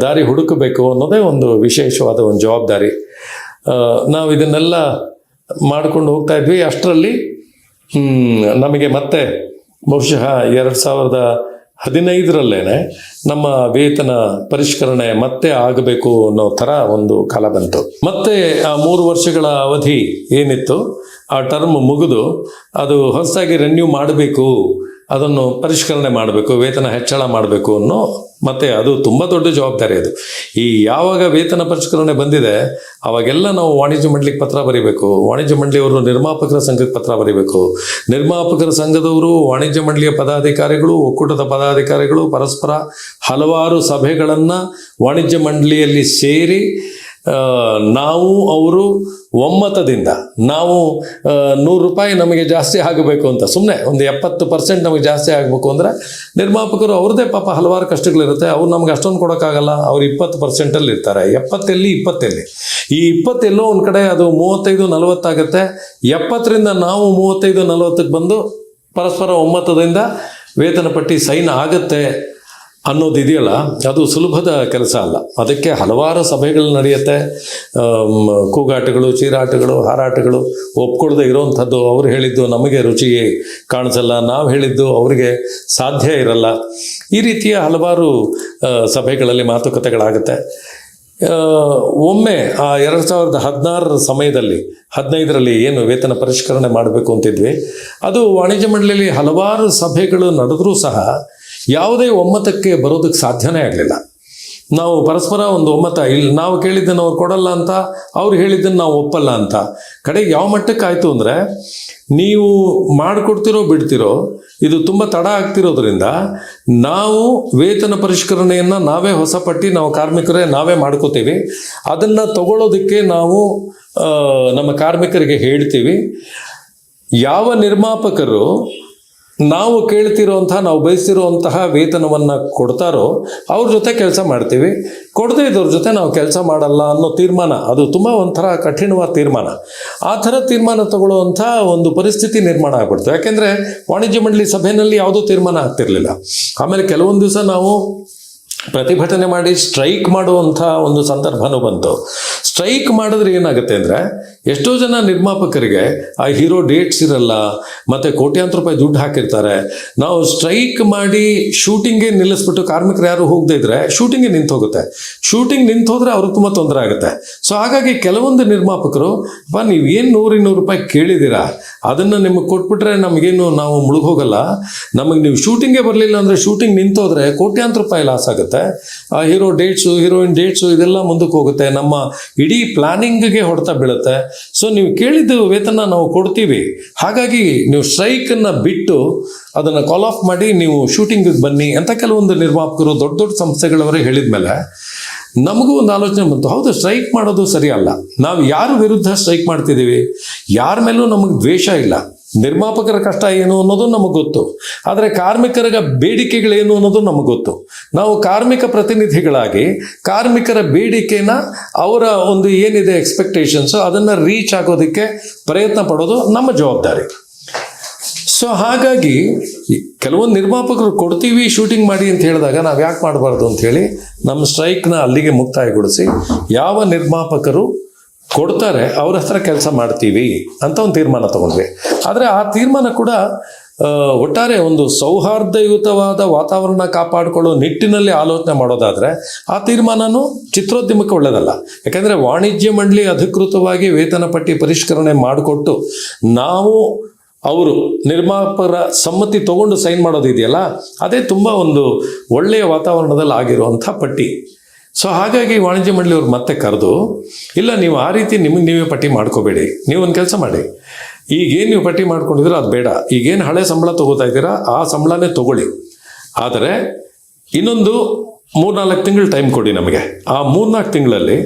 ದಾರಿ ಹುಡುಕಬೇಕು ಅನ್ನೋದೇ ಒಂದು ವಿಶೇಷವಾದ ಒಂದು ಜವಾಬ್ದಾರಿ. ನಾವು ಇದನ್ನೆಲ್ಲ ಮಾಡಿಕೊಂಡು ಹೋಗ್ತಾ ಇದ್ವಿ. ಅಷ್ಟರಲ್ಲಿ ನಮಗೆ ಮತ್ತೆ ಬಹುಶಃ ಎರಡು ಸಾವಿರದ ಹದಿನೈದರಲ್ಲೇನೆ ನಮ್ಮ ವೇತನ ಪರಿಷ್ಕರಣೆ ಮತ್ತೆ ಆಗಬೇಕು ಅನ್ನೋ ಥರ ಒಂದು ಕಾಲ ಬಂತು. ಮತ್ತೆ ಆ ಮೂರು ವರ್ಷಗಳ ಅವಧಿ ಏನಿತ್ತು? ಆ ಟರ್ಮ್ ಮುಗಿದು ಅದು ಹೊಸದಾಗಿ ರೆನ್ಯೂ ಮಾಡಬೇಕು, ಅದನ್ನು ಪರಿಷ್ಕರಣೆ ಮಾಡಬೇಕು, ವೇತನ ಹೆಚ್ಚಳ ಮಾಡಬೇಕು ಅನ್ನೋ ಮತ್ತೆ ಅದು ತುಂಬ ದೊಡ್ಡ ಜವಾಬ್ದಾರಿ ಅದು. ಈ ಯಾವಾಗ ವೇತನ ಪರಿಷ್ಕರಣೆ ಬಂದಿದೆ, ಅವಾಗೆಲ್ಲ ನಾವು ವಾಣಿಜ್ಯ ಮಂಡಳಿಗೆ ಪತ್ರ ಬರೀಬೇಕು, ವಾಣಿಜ್ಯ ಮಂಡಳಿಯವರು ನಿರ್ಮಾಪಕರ ಸಂಘಕ್ಕೆ ಪತ್ರ ಬರೀಬೇಕು. ನಿರ್ಮಾಪಕರ ಸಂಘದವರು, ವಾಣಿಜ್ಯ ಮಂಡಳಿಯ ಪದಾಧಿಕಾರಿಗಳು, ಒಕ್ಕೂಟದ ಪದಾಧಿಕಾರಿಗಳು, ಪರಸ್ಪರ ಹಲವಾರು ಸಭೆಗಳನ್ನು ವಾಣಿಜ್ಯ ಮಂಡಳಿಯಲ್ಲಿ ಸೇರಿ ನಾವು ಅವರು ಒಮ್ಮತದಿಂದ ನಾವು ನೂರು ರೂಪಾಯಿ ನಮಗೆ ಜಾಸ್ತಿ ಆಗಬೇಕು ಅಂತ ಸುಮ್ಮನೆ ಒಂದು ಎಪ್ಪತ್ತು ಪರ್ಸೆಂಟ್ ನಮಗೆ ಜಾಸ್ತಿ ಆಗಬೇಕು ಅಂದರೆ ನಿರ್ಮಾಪಕರು ಅವ್ರದ್ದೇ ಪಾಪ ಹಲವಾರು ಕಷ್ಟಗಳಿರುತ್ತೆ, ಅವ್ರು ನಮ್ಗೆ ಅಷ್ಟೊಂದು ಕೊಡೋಕ್ಕಾಗಲ್ಲ, ಅವ್ರು ಇಪ್ಪತ್ತು ಪರ್ಸೆಂಟಲ್ಲಿ ಇರ್ತಾರೆ, ಎಪ್ಪತ್ತೆಲ್ಲಿ ಇಪ್ಪತ್ತೆಲ್ಲಿ. ಈ ಇಪ್ಪತ್ತೆಲ್ಲೋ ಒಂದು ಕಡೆ ಅದು ಮೂವತ್ತೈದು ನಲವತ್ತಾಗುತ್ತೆ ಎಪ್ಪತ್ತರಿಂದ ನಾವು ಮೂವತ್ತೈದು, ನಲವತ್ತಕ್ಕೆ ಬಂದು ಪರಸ್ಪರ ಒಮ್ಮತದಿಂದ ವೇತನ ಪಟ್ಟಿ ಸೈನ್ ಆಗುತ್ತೆ ಅನ್ನೋದು ಇದೆಯಲ್ಲ, ಅದು ಸುಲಭದ ಕೆಲಸ ಅಲ್ಲ. ಅದಕ್ಕೆ ಹಲವಾರು ಸಭೆಗಳು ನಡೆಯುತ್ತೆ. ಕೂಗಾಟಗಳು, ಚೀರಾಟಗಳು, ಹಾರಾಟಗಳು ಒಪ್ಕೊಳ್ಳದೆ ಇರೋವಂಥದ್ದು ಅವ್ರು ಹೇಳಿದ್ದು ನಮಗೆ ರುಚಿ ಕಾಣಿಸಲ್ಲ, ನಾವು ಹೇಳಿದ್ದು ಅವರಿಗೆ ಸಾಧ್ಯ ಇರಲ್ಲ. ಈ ರೀತಿಯ ಹಲವಾರು ಸಭೆಗಳಲ್ಲಿ ಮಾತುಕತೆಗಳಾಗುತ್ತೆ. ಒಮ್ಮೆ ಆ ಎರಡು ಸಾವಿರದ ಹದಿನಾರರ ಸಮಯದಲ್ಲಿ, ಹದಿನೈದರಲ್ಲಿ ಏನು ವೇತನ ಪರಿಷ್ಕರಣೆ ಮಾಡಬೇಕು ಅಂತಿದ್ವಿ. ಅದು ವಾಣಿಜ್ಯ ಮಂಡಳಿಯಲ್ಲಿ ಹಲವಾರು ಸಭೆಗಳು ನಡೆದರೂ ಸಹ ಯಾವುದೇ ಒಮ್ಮತಕ್ಕೆ ಬರೋದಕ್ಕೆ ಸಾಧ್ಯನೇ ಆಗಲಿಲ್ಲ. ನಾವು ಪರಸ್ಪರ ಒಂದು ಒಮ್ಮತ, ಇಲ್ಲಿ ನಾವು ಕೇಳಿದ್ದನ್ನು ಅವ್ರು ಕೊಡಲ್ಲ ಅಂತ, ಅವ್ರು ಹೇಳಿದ್ದನ್ನು ನಾವು ಒಪ್ಪಲ್ಲ ಅಂತ. ಕಡೆಗೆ ಯಾವ ಮಟ್ಟಕ್ಕೆ ಆಯಿತು ಅಂದರೆ, ನೀವು ಮಾಡಿಕೊಡ್ತಿರೋ, ಬಿಡ್ತಿರೋ, ಇದು ತುಂಬ ತಡ ಆಗ್ತಿರೋದ್ರಿಂದ, ನಾವು ವೇತನ ಪರಿಷ್ಕರಣೆಯನ್ನು ನಾವೇ ಹೊಸ ಪಟ್ಟಿ ನಾವು ಕಾರ್ಮಿಕರೇ ನಾವೇ ಮಾಡ್ಕೋತೀವಿ. ಅದನ್ನು ತಗೊಳ್ಳೋದಕ್ಕೆ ನಾವು ನಮ್ಮ ಕಾರ್ಮಿಕರಿಗೆ ಹೇಳ್ತೀವಿ. ಯಾವ ನಿರ್ಮಾಪಕರು ನಾವು ಕೇಳ್ತಿರೋಂತಹ ನಾವು ಬಯಸ್ತಿರುವಂತಹ ವೇತನವನ್ನು ಕೊಡ್ತಾರೋ ಅವ್ರ ಜೊತೆ ಕೆಲಸ ಮಾಡ್ತೀವಿ. ಕೊಡದೇ ಇದ್ದವ್ರ ಜೊತೆ ನಾವು ಕೆಲಸ ಮಾಡಲ್ಲ ಅನ್ನೋ ತೀರ್ಮಾನ, ಅದು ತುಂಬ ಒಂಥರ ಕಠಿಣವಾದ ತೀರ್ಮಾನ. ಆ ಥರ ತೀರ್ಮಾನ ತಗೊಳ್ಳುವಂಥ ಒಂದು ಪರಿಸ್ಥಿತಿ ನಿರ್ಮಾಣ ಆಗ್ಬಿಡ್ತು. ಯಾಕೆಂದರೆ ವಾಣಿಜ್ಯ ಮಂಡಳಿ ಸಭೆಯಲ್ಲಿ ಯಾವುದೂ ತೀರ್ಮಾನ ಆಗ್ತಿರಲಿಲ್ಲ. ಆಮೇಲೆ ಕೆಲವೊಂದು ದಿವಸ ನಾವು ಪ್ರತಿಭಟನೆ ಮಾಡಿ ಸ್ಟ್ರೈಕ್ ಮಾಡುವಂಥ ಒಂದು ಸಂದರ್ಭನೂ ಬಂತು. ಸ್ಟ್ರೈಕ್ ಮಾಡಿದ್ರೆ ಏನಾಗುತ್ತೆ ಅಂದರೆ ಎಷ್ಟೋ ಜನ ನಿರ್ಮಾಪಕರಿಗೆ, ಆ ಹೀರೋ ಡೇಟ್ಸ್ ಇರಲ್ಲ, ಮತ್ತು ಕೋಟ್ಯಾಂತರ ರೂಪಾಯಿ ದುಡ್ಡು ಹಾಕಿರ್ತಾರೆ. ನಾವು ಸ್ಟ್ರೈಕ್ ಮಾಡಿ ಶೂಟಿಂಗೇ ನಿಲ್ಲಿಸ್ಬಿಟ್ಟು ಕಾರ್ಮಿಕರು ಯಾರು ಹೋಗದೇ ಇದ್ರೆ ಶೂಟಿಂಗೇ ನಿಂತು ಹೋಗುತ್ತೆ. ಶೂಟಿಂಗ್ ನಿಂತು ಹೋದ್ರೆ ಅವ್ರಿಗೆ ತುಂಬ ತೊಂದರೆ ಆಗುತ್ತೆ. ಸೊ ಹಾಗಾಗಿ ಕೆಲವೊಂದು ನಿರ್ಮಾಪಕರು, ಬಾ, ನೀವು ಏನು ನೂರು ಇನ್ನೂರು ರೂಪಾಯಿ ಕೇಳಿದ್ದೀರಾ ಅದನ್ನು ನಿಮಗೆ ಕೊಟ್ಬಿಟ್ರೆ ನಮಗೇನು ನಾವು ಮುಳುಗೋಗಲ್ಲ ನಮಗೆ ನೀವು ಶೂಟಿಂಗೇ ಬರಲಿಲ್ಲ ಅಂದರೆ ಶೂಟಿಂಗ್ ನಿಂತೋದ್ರೆ ಕೋಟ್ಯಾಂತರ ರೂಪಾಯಿ ಲಾಸ್ ಆಗುತ್ತೆ. ಆ ಹೀರೋ ಡೇಟ್ಸು, ಹೀರೋಯಿನ್ ಡೇಟ್ಸು ಇದೆಲ್ಲ ಮುಂದಕ್ಕೆ ಹೋಗುತ್ತೆ. ನಮ್ಮ ಇಡೀ ಪ್ಲಾನಿಂಗ್ಗೆ ಹೊಡೆತ ಬೀಳುತ್ತೆ. ಸೊ ನೀವು ಕೇಳಿದ್ದು ವೇತನ ನಾವು ಕೊಡ್ತೀವಿ. ಹಾಗಾಗಿ ನೀವು ಸ್ಟ್ರೈಕನ್ನು ಬಿಟ್ಟು ಅದನ್ನು ಕಾಲ್ ಆಫ್ ಮಾಡಿ ನೀವು ಶೂಟಿಂಗಿಗೆ ಬನ್ನಿ ಅಂತ ಕೆಲವೊಂದು ನಿರ್ಮಾಪಕರು ದೊಡ್ಡ ದೊಡ್ಡ ಸಂಸ್ಥೆಗಳವರೇ ಹೇಳಿದ ಮೇಲೆ ನಮಗೂ ಒಂದು ಆಲೋಚನೆ ಬಂತು. ಹೌದು, ಸ್ಟ್ರೈಕ್ ಮಾಡೋದು ಸರಿಯಲ್ಲ. ನಾವು ಯಾರ ವಿರುದ್ಧ ಸ್ಟ್ರೈಕ್ ಮಾಡ್ತಿದ್ದೀವಿ? ಯಾರ ಮೇಲೂ ನಮಗೆ ದ್ವೇಷ ಇಲ್ಲ. ನಿರ್ಮಾಪಕರ ಕಷ್ಟ ಏನು ಅನ್ನೋದು ನಮಗೆ ಗೊತ್ತು. ಆದರೆ ಕಾರ್ಮಿಕರ ಬೇಡಿಕೆಗಳೇನು ಅನ್ನೋದು ನಮಗೆ ಗೊತ್ತು. ನಾವು ಕಾರ್ಮಿಕ ಪ್ರತಿನಿಧಿಗಳಾಗಿ ಕಾರ್ಮಿಕರ ಬೇಡಿಕೆನ ಅವರ ಒಂದು ಏನಿದೆ ಎಕ್ಸ್ಪೆಕ್ಟೇಷನ್ಸು ಅದನ್ನು ರೀಚ್ ಆಗೋದಕ್ಕೆ ಪ್ರಯತ್ನ ಪಡೋದು ನಮ್ಮ ಜವಾಬ್ದಾರಿ. ಸೊ ಹಾಗಾಗಿ ಕೆಲವೊಂದು ನಿರ್ಮಾಪಕರು ಕೊಡ್ತೀವಿ ಶೂಟಿಂಗ್ ಮಾಡಿ ಅಂತ ಹೇಳಿದಾಗ ನಾವು ಯಾಕೆ ಮಾಡಬಾರ್ದು ಅಂತ ಹೇಳಿ ನಮ್ಮ ಸ್ಟ್ರೈಕ್ನ ಅಲ್ಲಿಗೆ ಮುಕ್ತಾಯಗೊಳಿಸಿ ಯಾವ ನಿರ್ಮಾಪಕರು ಕೊಡ್ತಾರೆ, ಅವ್ರ ಹತ್ರ ಕೆಲಸ ಮಾಡ್ತೀವಿ ಅಂತ ಒಂದು ತೀರ್ಮಾನ ತಗೊಂಡ್ವಿ. ಆದರೆ ಆ ತೀರ್ಮಾನ ಕೂಡ ಒಟ್ಟಾರೆ ಒಂದು ಸೌಹಾರ್ದಯುತವಾದ ವಾತಾವರಣ ಕಾಪಾಡಿಕೊಳ್ಳೋ ನಿಟ್ಟಿನಲ್ಲಿ ಆಲೋಚನೆ ಮಾಡೋದಾದ್ರೆ, ಆ ತೀರ್ಮಾನನೂ ಚಿತ್ರೋದ್ಯಮಕ್ಕೆ ಒಳ್ಳೆಯದಲ್ಲ ಯಾಕಂದ್ರೆ ವಾಣಿಜ್ಯ ಮಂಡಳಿ ಅಧಿಕೃತವಾಗಿ ವೇತನ ಪಟ್ಟಿ ಪರಿಷ್ಕರಣೆ ಮಾಡಿಕೊಟ್ಟು, ನಾವು ಅವರು ನಿರ್ಮಾಪಕರ ಸಮ್ಮತಿ ತಗೊಂಡು ಸೈನ್ ಮಾಡೋದಿದೆಯಲ್ಲ, ಅದೇ ತುಂಬ ಒಂದು ಒಳ್ಳೆಯ ವಾತಾವರಣದಲ್ಲಿ ಆಗಿರುವಂಥ ಪಟ್ಟಿ. ಸೊ ಹಾಗಾಗಿ ವಾಣಿಜ್ಯ ಮಂಡಳಿಯವ್ರು ಮತ್ತೆ ಕರೆದು, ಇಲ್ಲ, ನೀವು ಆ ರೀತಿ ನಿಮಗೆ ನೀವೇ ಪಟ್ಟಿ ಮಾಡ್ಕೋಬೇಡಿ, ನೀವು ಒಂದು ಕೆಲಸ ಮಾಡಿ. ಈಗೇನು ನೀವು ಪಟ್ಟಿ ಮಾಡ್ಕೊಂಡಿದ್ದೀರೋ ಅದು ಬೇಡ. ಈಗೇನು ಹಳೆ ಸಂಬಳ ತಗೋತಾ ಇದ್ದೀರಾ, ಆ ಸಂಬಳನೇ ತಗೊಳ್ಳಿ. ಆದರೆ, ಇನ್ನೊಂದು ಮೂರ್ನಾಲ್ಕು ತಿಂಗಳು ಟೈಮ್ ಕೊಡಿ ನಮಗೆ. ಆ ಮೂರ್ನಾಲ್ಕು ತಿಂಗಳಲ್ಲಿ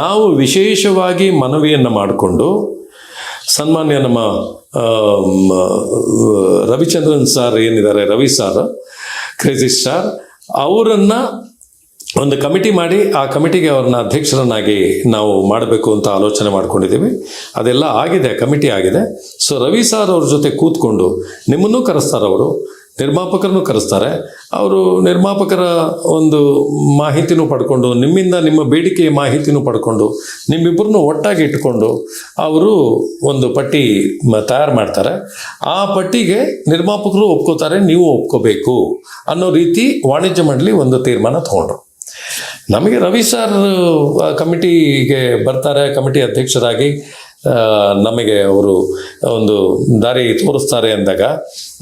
ನಾವು ವಿಶೇಷವಾಗಿ ಮನವಿಯನ್ನು ಮಾಡಿಕೊಂಡು, ಸನ್ಮಾನ್ಯ ನಮ್ಮ ರವಿಚಂದ್ರನ್ ಸರ್ ಏನಿದ್ದಾರೆ, ರವಿ ಸರ್, ಕ್ರೇಜಿ ಸ್ಟಾರ್ ಅವರನ್ನ ಒಂದು ಕಮಿಟಿ ಮಾಡಿ ಆ ಕಮಿಟಿಗೆ ಅವ್ರನ್ನ ಅಧ್ಯಕ್ಷರನ್ನಾಗಿ ನಾವು ಮಾಡಬೇಕು ಅಂತ ಆಲೋಚನೆ ಮಾಡ್ಕೊಂಡಿದ್ದೀವಿ. ಅದೆಲ್ಲ ಆಗಿದೆ, ಕಮಿಟಿ ಆಗಿದೆ. ಸೊ ರವಿ ಸಾರ್ ಅವ್ರ ಜೊತೆ ಕೂತ್ಕೊಂಡು ನಿಮ್ಮನ್ನೂ ಕರೆಸ್ತಾರೆ ಅವರು, ನಿರ್ಮಾಪಕರನ್ನು ಕರೆಸ್ತಾರೆ. ಅವರು ನಿರ್ಮಾಪಕರ ಒಂದು ಮಾಹಿತಿನೂ ಪಡ್ಕೊಂಡು, ನಿಮ್ಮಿಂದ ನಿಮ್ಮ ಬೇಡಿಕೆಯ ಮಾಹಿತಿನೂ ಪಡ್ಕೊಂಡು, ನಿಮ್ಮಿಬ್ಬರನ್ನು ಒಟ್ಟಾಗಿ ಇಟ್ಕೊಂಡು ಅವರು ಒಂದು ಪಟ್ಟಿ ತಯಾರು ಮಾಡ್ತಾರೆ. ಆ ಪಟ್ಟಿಗೆ ನಿರ್ಮಾಪಕರು ಒಪ್ಕೋತಾರೆ, ನೀವು ಒಪ್ಕೋಬೇಕು ಅನ್ನೋ ರೀತಿ ವಾಣಿಜ್ಯ ಮಂಡಳಿ ಒಂದು ತೀರ್ಮಾನ ತಗೊಂಡ್ರು. ನಮಗೆ ರವಿ ಸರ್ ಕಮಿಟಿಗೆ ಬರ್ತಾರೆ, ಕಮಿಟಿ ಅಧ್ಯಕ್ಷರಾಗಿ ನಮಗೆ ಅವರು ಒಂದು ದಾರಿ ತೋರಿಸ್ತಾರೆ ಅಂದಾಗ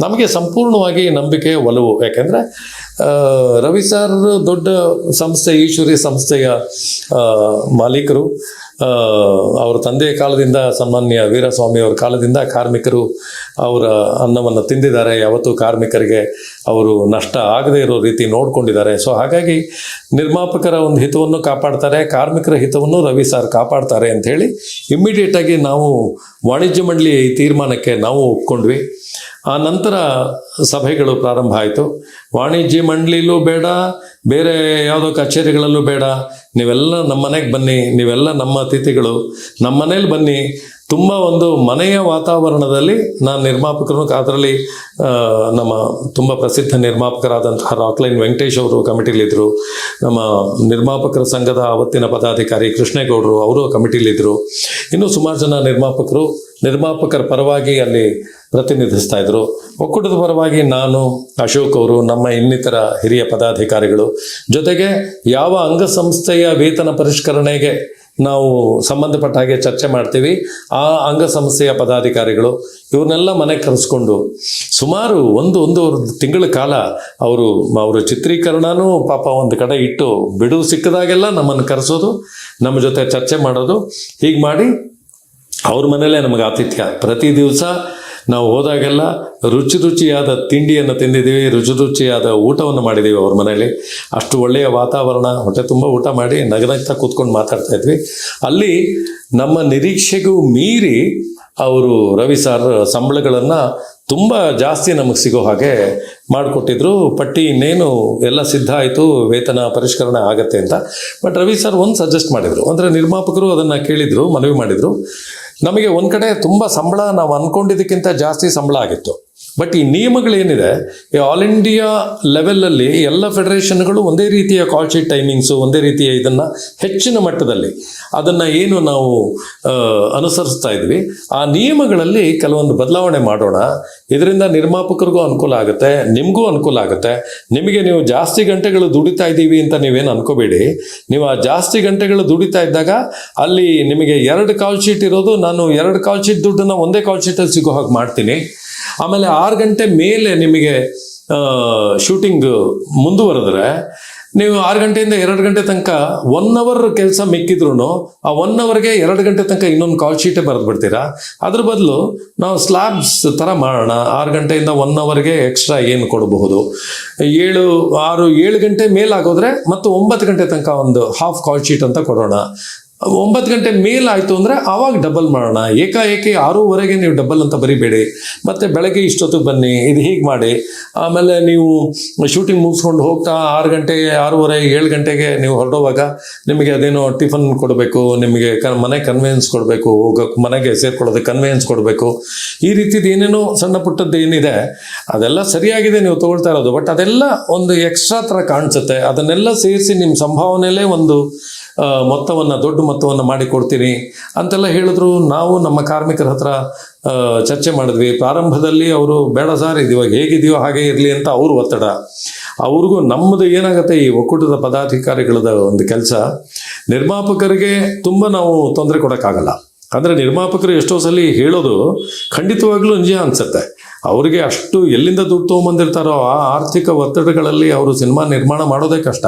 ನಮಗೆ ಸಂಪೂರ್ಣವಾಗಿ ನಂಬಿಕೆ ಒಲವು. ಯಾಕೆಂದರೆ ರವಿ ಸರ್ ದೊಡ್ಡ ಸಂಸ್ಥೆ, ಈಶ್ವರಿ ಸಂಸ್ಥೆಯ ಮಾಲೀಕರು. ಅವರ ತಂದೆಯ ಕಾಲದಿಂದ ಸಾಮಾನ್ಯ ವೀರಸ್ವಾಮಿ ಅವರ ಕಾಲದಿಂದ ಕಾರ್ಮಿಕರು ಅವರ ಅನ್ನವನ್ನು ತಿಂದಿದ್ದಾರೆ. ಯಾವತ್ತೂ ಕಾರ್ಮಿಕರಿಗೆ ಅವರು ನಷ್ಟ ಆಗದೇ ಇರೋ ರೀತಿ ನೋಡಿಕೊಂಡಿದ್ದಾರೆ. ಸೊ ಹಾಗಾಗಿ ನಿರ್ಮಾಪಕರ ಒಂದು ಹಿತವನ್ನು ಕಾಪಾಡ್ತಾರೆ, ಕಾರ್ಮಿಕರ ಹಿತವನ್ನು ರವಿ ಸರ್ ಕಾಪಾಡ್ತಾರೆ ಅಂತ ಹೇಳಿ ಇಮ್ಮಿಡಿಯೇಟ್ ಆಗಿ ನಾವು ವಾಣಿಜ್ಯ ಮಂಡಳಿ ತೀರ್ಮಾನಕ್ಕೆ ನಾವು ಒಪ್ಕೊಂಡ್ವಿ. ಆ ನಂತರ ಸಭೆಗಳು ಪ್ರಾರಂಭ ಆಯಿತು. ವಾಣಿಜ್ಯ ಮಂಡಳಿಲೂ ಬೇಡ ಬೇರೆ ಯಾವುದೋ ಕಚೇರಿಗಳಲ್ಲೂ ಬೇಡ. ನೀವೆಲ್ಲ ನಮ್ಮ ಮನೆಗೆ ಬನ್ನಿ ನೀವೆಲ್ಲ ನಮ್ಮ ಅತಿಥಿಗಳು. ನಮ್ಮ ಮನೇಲಿ ಬನ್ನಿ. ತುಂಬ ಒಂದು ಮನೆಯ ವಾತಾವರಣದಲ್ಲಿ ನಾನು ನಿರ್ಮಾಪಕರು, ಅದರಲ್ಲಿ ನಮ್ಮ ತುಂಬ ಪ್ರಸಿದ್ಧ ನಿರ್ಮಾಪಕರಾದಂತಹ ರಾಕ್ಲೈನ್ ವೆಂಕಟೇಶ್ ಅವರು ಕಮಿಟಿಲಿದ್ದರು ನಮ್ಮ ನಿರ್ಮಾಪಕರ ಸಂಘದ ಅವತ್ತಿನ ಪದಾಧಿಕಾರಿ ಕೃಷ್ಣೇಗೌಡರು ಅವರು ಕಮಿಟಿಲಿದ್ದರು ಇನ್ನೂ ಸುಮಾರು ಜನ ನಿರ್ಮಾಪಕರು, ನಿರ್ಮಾಪಕರ ಪರವಾಗಿ ಅಲ್ಲಿ ಪ್ರತಿನಿಧಿಸ್ತಾ ಇದ್ರು. ಒಕ್ಕೂಟದ ಪರವಾಗಿ ನಾನು, ಅಶೋಕ್ ಅವರು, ನಮ್ಮ ಇನ್ನಿತರ ಹಿರಿಯ ಪದಾಧಿಕಾರಿಗಳು. ಜೊತೆಗೆ ಯಾವ ಅಂಗಸಂಸ್ಥೆಯ ವೇತನ ಪರಿಷ್ಕರಣೆಗೆ ನಾವು ಸಂಬಂಧಪಟ್ಟ ಹಾಗೆ ಚರ್ಚೆ ಮಾಡ್ತೀವಿ. ಆ ಅಂಗಸಂಸ್ಥೆಯ ಪದಾಧಿಕಾರಿಗಳು ಇವ್ರನ್ನೆಲ್ಲ ಮನೆಗೆ ಕರೆಸ್ಕೊಂಡು ಸುಮಾರು ಒಂದು, ಒಂದೂವರೆ ತಿಂಗಳ ಕಾಲ ಅವರು ಅವರ ಚಿತ್ರೀಕರಣನೂ ಪಾಪ ಒಂದು ಕಡೆ ಇಟ್ಟು ಬಿಡುವು ಸಿಕ್ಕದಾಗೆಲ್ಲ ನಮ್ಮನ್ನು ಕರೆಸೋದು, ನಮ್ಮ ಜೊತೆ ಚರ್ಚೆ ಮಾಡೋದು ಹೀಗೆ ಮಾಡಿ ಅವ್ರ ಮನೇಲೇ ನಮಗೆ ಆತಿಥ್ಯ. ಪ್ರತಿ ದಿವಸ ನಾವು ಹೋದಾಗೆಲ್ಲ ರುಚಿ ರುಚಿಯಾದ ತಿಂಡಿಯನ್ನು ತಿಂದಿದ್ದೀವಿ, ರುಚಿ ರುಚಿಯಾದ ಊಟವನ್ನು ಮಾಡಿದ್ದೀವಿ ಅವ್ರ ಮನೆಯಲ್ಲಿ. ಅಷ್ಟು ಒಳ್ಳೆಯ ವಾತಾವರಣ, ಹೊಟ್ಟೆ ತುಂಬ ಊಟ ಮಾಡಿ ನಗನಗ್ತಾ ಕೂತ್ಕೊಂಡು ಮಾತಾಡ್ತಾ ಇದ್ವಿ. ಅಲ್ಲಿ ನಮ್ಮ ನಿರೀಕ್ಷೆಗೂ ಮೀರಿ ಅವರು ರವಿ ಸರ್ ಸಂಬಳಗಳನ್ನು ತುಂಬ ಜಾಸ್ತಿ ನಮಗೆ ಸಿಗೋ ಹಾಗೆ ಮಾಡಿಕೊಟ್ಟಿದ್ರು. ಪಟ್ಟಿ ಇನ್ನೇನು ಎಲ್ಲ ಸಿದ್ಧ ಆಯಿತು, ವೇತನ ಪರಿಷ್ಕರಣೆ ಆಗತ್ತೆ ಅಂತ. ಬಟ್ ರವಿ ಸರ್ ಒಂದು ಸಜೆಸ್ಟ್ ಮಾಡಿದರು. ಅಂದರೆ ನಿರ್ಮಾಪಕರು ಅದನ್ನು ಕೇಳಿದರು, ಮನವಿ ಮಾಡಿದರು. ನಮಗೆ ಒಂದು ಕಡೆ ತುಂಬ ಸಂಬಳ ನಾವು ಅಂದ್ಕೊಂಡಿದ್ದಕ್ಕಿಂತ ಜಾಸ್ತಿ ಸಂಬಳ ಆಗಿತ್ತು. ಬಟ್ ಈ ನಿಯಮಗಳೇನಿದೆ ಆಲ್ ಇಂಡಿಯಾ ಲೆವೆಲಲ್ಲಿ ಎಲ್ಲ ಫೆಡರೇಷನ್ಗಳು ಒಂದೇ ರೀತಿಯ ಕಾಲ್ ಶೀಟ್ ಟೈಮಿಂಗ್ಸು ಒಂದೇ ರೀತಿಯ ಇದನ್ನು ಹೆಚ್ಚಿನ ಮಟ್ಟದಲ್ಲಿ ಅದನ್ನು ಏನು ನಾವು ಅನುಸರಿಸ್ತಾ ಇದ್ವಿ. ಆ ನಿಯಮಗಳಲ್ಲಿ ಕೆಲವೊಂದು ಬದಲಾವಣೆ ಮಾಡೋಣ. ಇದರಿಂದ ನಿರ್ಮಾಪಕರಿಗೂ ಅನುಕೂಲ ಆಗುತ್ತೆ, ನಿಮಗೂ ಅನುಕೂಲ ಆಗುತ್ತೆ. ನಿಮಗೆ ನೀವು ಜಾಸ್ತಿ ಗಂಟೆಗಳು ದುಡಿತಾ ಇದ್ದೀವಿ ಅಂತ ನೀವೇನು ಅನ್ಕೋಬೇಡಿ. ನೀವು ಆ ಜಾಸ್ತಿ ಗಂಟೆಗಳು ದುಡಿತಾ ಇದ್ದಾಗ ಅಲ್ಲಿ ನಿಮಗೆ ಎರಡು ಕಾಲ್ ಶೀಟ್ ಇರೋದು, ನಾನು ಎರಡು ಕಾಲ್ ಶೀಟ್ ದುಡ್ಡನ್ನ ಒಂದೇ ಕಾಲ್ ಶೀಟಲ್ಲಿ ಸಿಗೋ ಹಾಗೆ ಮಾಡ್ತೀನಿ. ಆಮೇಲೆ ಆರು ಗಂಟೆ ಮೇಲೆ ನಿಮಗೆ ಶೂಟಿಂಗ್ ಮುಂದುವರೆದ್ರೆ, ನೀವು ಆರು ಗಂಟೆಯಿಂದ ಎರಡು ಗಂಟೆ ತನಕ ಒನ್ ಅವರ್ ಕೆಲಸ ಮಿಕ್ಕಿದ್ರು ಆ ಒನ್ ಅವರ್ಗೆ ಎರಡು ಗಂಟೆ ತನಕ ಇನ್ನೊಂದು ಕಾಲ್ ಶೀಟೇ ಬರೆದು ಬಿಡ್ತೀರಾ ಅದ್ರ ಬದಲು ನಾವು ಸ್ಲ್ಯಾಬ್ಸ್ ಥರ ಮಾಡೋಣ. ಆರು ಗಂಟೆಯಿಂದ ಒನ್ ಅವರ್ಗೆ ಎಕ್ಸ್ಟ್ರಾ ಏನು ಕೊಡಬಹುದು? ಏಳು, ಆರು, ಏಳು ಗಂಟೆ ಮೇಲಾಗೋದ್ರೆ ಮತ್ತು ಒಂಬತ್ತು ಗಂಟೆ ತನಕ ಒಂದು ಹಾಫ್ ಕಾಲ್ ಶೀಟ್ ಅಂತ ಕೊಡೋಣ. ಒಂಬತ್ತು ಗಂಟೆ ಮೇಲ್ ಆಯಿತು ಅಂದರೆ ಆವಾಗ ಡಬಲ್ ಮಾಡೋಣ. ಏಕಾಏಕಿ ಆರೂವರೆಗೆ ನೀವು ಡಬಲ್ ಅಂತ ಬರಿಬೇಡಿ. ಮತ್ತು ಬೆಳಗ್ಗೆ ಇಷ್ಟೊತ್ತಿಗೆ ಬನ್ನಿ, ಇದು ಹೀಗೆ ಮಾಡಿ. ಆಮೇಲೆ ನೀವು ಶೂಟಿಂಗ್ ಮುಗಿಸ್ಕೊಂಡು ಹೋಗ್ತಾ ಆರು ಗಂಟೆ, ಆರೂವರೆ, ಏಳು ಗಂಟೆಗೆ ನೀವು ಹೊರಡುವಾಗ ನಿಮಗೆ ಅದೇನೋ ಟಿಫನ್ ಕೊಡಬೇಕು, ನಿಮಗೆ ಕ, ಮನೆ ಕನ್ವೆನ್ಸ್ ಕೊಡಬೇಕು, ಹೋಗೋಕೆ, ಮನೆಗೆ ಸೇರ್ಕೊಳ್ಳೋದಕ್ಕೆ ಕನ್ವೆನ್ಸ್ ಕೊಡಬೇಕು. ಈ ರೀತಿದು ಏನೇನೋ ಸಣ್ಣ ಪುಟ್ಟದ್ದು ಏನಿದೆ, ಅದೆಲ್ಲ ಸರಿಯಾಗಿದೆ ನೀವು ತೊಗೊಳ್ತಾ ಇರೋದು. ಬಟ್ ಅದೆಲ್ಲ ಒಂದು ಎಕ್ಸ್ಟ್ರಾ ಥರ ಕಾಣಿಸುತ್ತೆ. ಅದನ್ನೆಲ್ಲ ಸೇರಿಸಿ ನಿಮ್ಮ ಸಂಭಾವನೆಯಲ್ಲೇ ಒಂದು ಮೊತ್ತವನ್ನು, ದೊಡ್ಡ ಮೊತ್ತವನ್ನು ಮಾಡಿ ಕೊಡ್ತೀನಿ ಅಂತೆಲ್ಲ ಹೇಳಿದ್ರು. ನಾವು ನಮ್ಮ ಕಾರ್ಮಿಕರ ಹತ್ರ ಚರ್ಚೆ ಮಾಡಿದ್ವಿ. ಪ್ರಾರಂಭದಲ್ಲಿ ಅವರು, ಬೇಡ ಸರ್, ಇದು ಇವಾಗ ಹೇಗಿದೆಯೋ ಹಾಗೆ ಇರಲಿ ಅಂತ ಅವರು ಒತ್ತಡ. ಅವ್ರಿಗೂ ನಮ್ಮದು ಏನಾಗುತ್ತೆ, ಈ ಒಕ್ಕೂಟದ ಪದಾಧಿಕಾರಿಗಳದ ಒಂದು ಕೆಲಸ, ನಿರ್ಮಾಪಕರಿಗೆ ತುಂಬ ನಾವು ತೊಂದರೆ ಕೊಡೋಕ್ಕಾಗಲ್ಲ. ಅಂದರೆ ನಿರ್ಮಾಪಕರು ಎಷ್ಟೋ ಸಲ ಹೇಳೋದು ಖಂಡಿತವಾಗ್ಲೂ ನಿಜ ಅನ್ಸುತ್ತೆ. ಅವರಿಗೆ ಅಷ್ಟು ಎಲ್ಲಿಂದ ದುಡ್ಡು ತೊಗೊಂಬಂದಿರ್ತಾರೋ ಆ ಆರ್ಥಿಕ ಒತ್ತಡಗಳಲ್ಲಿ ಅವರು ಸಿನಿಮಾ ನಿರ್ಮಾಣ ಮಾಡೋದೇ ಕಷ್ಟ.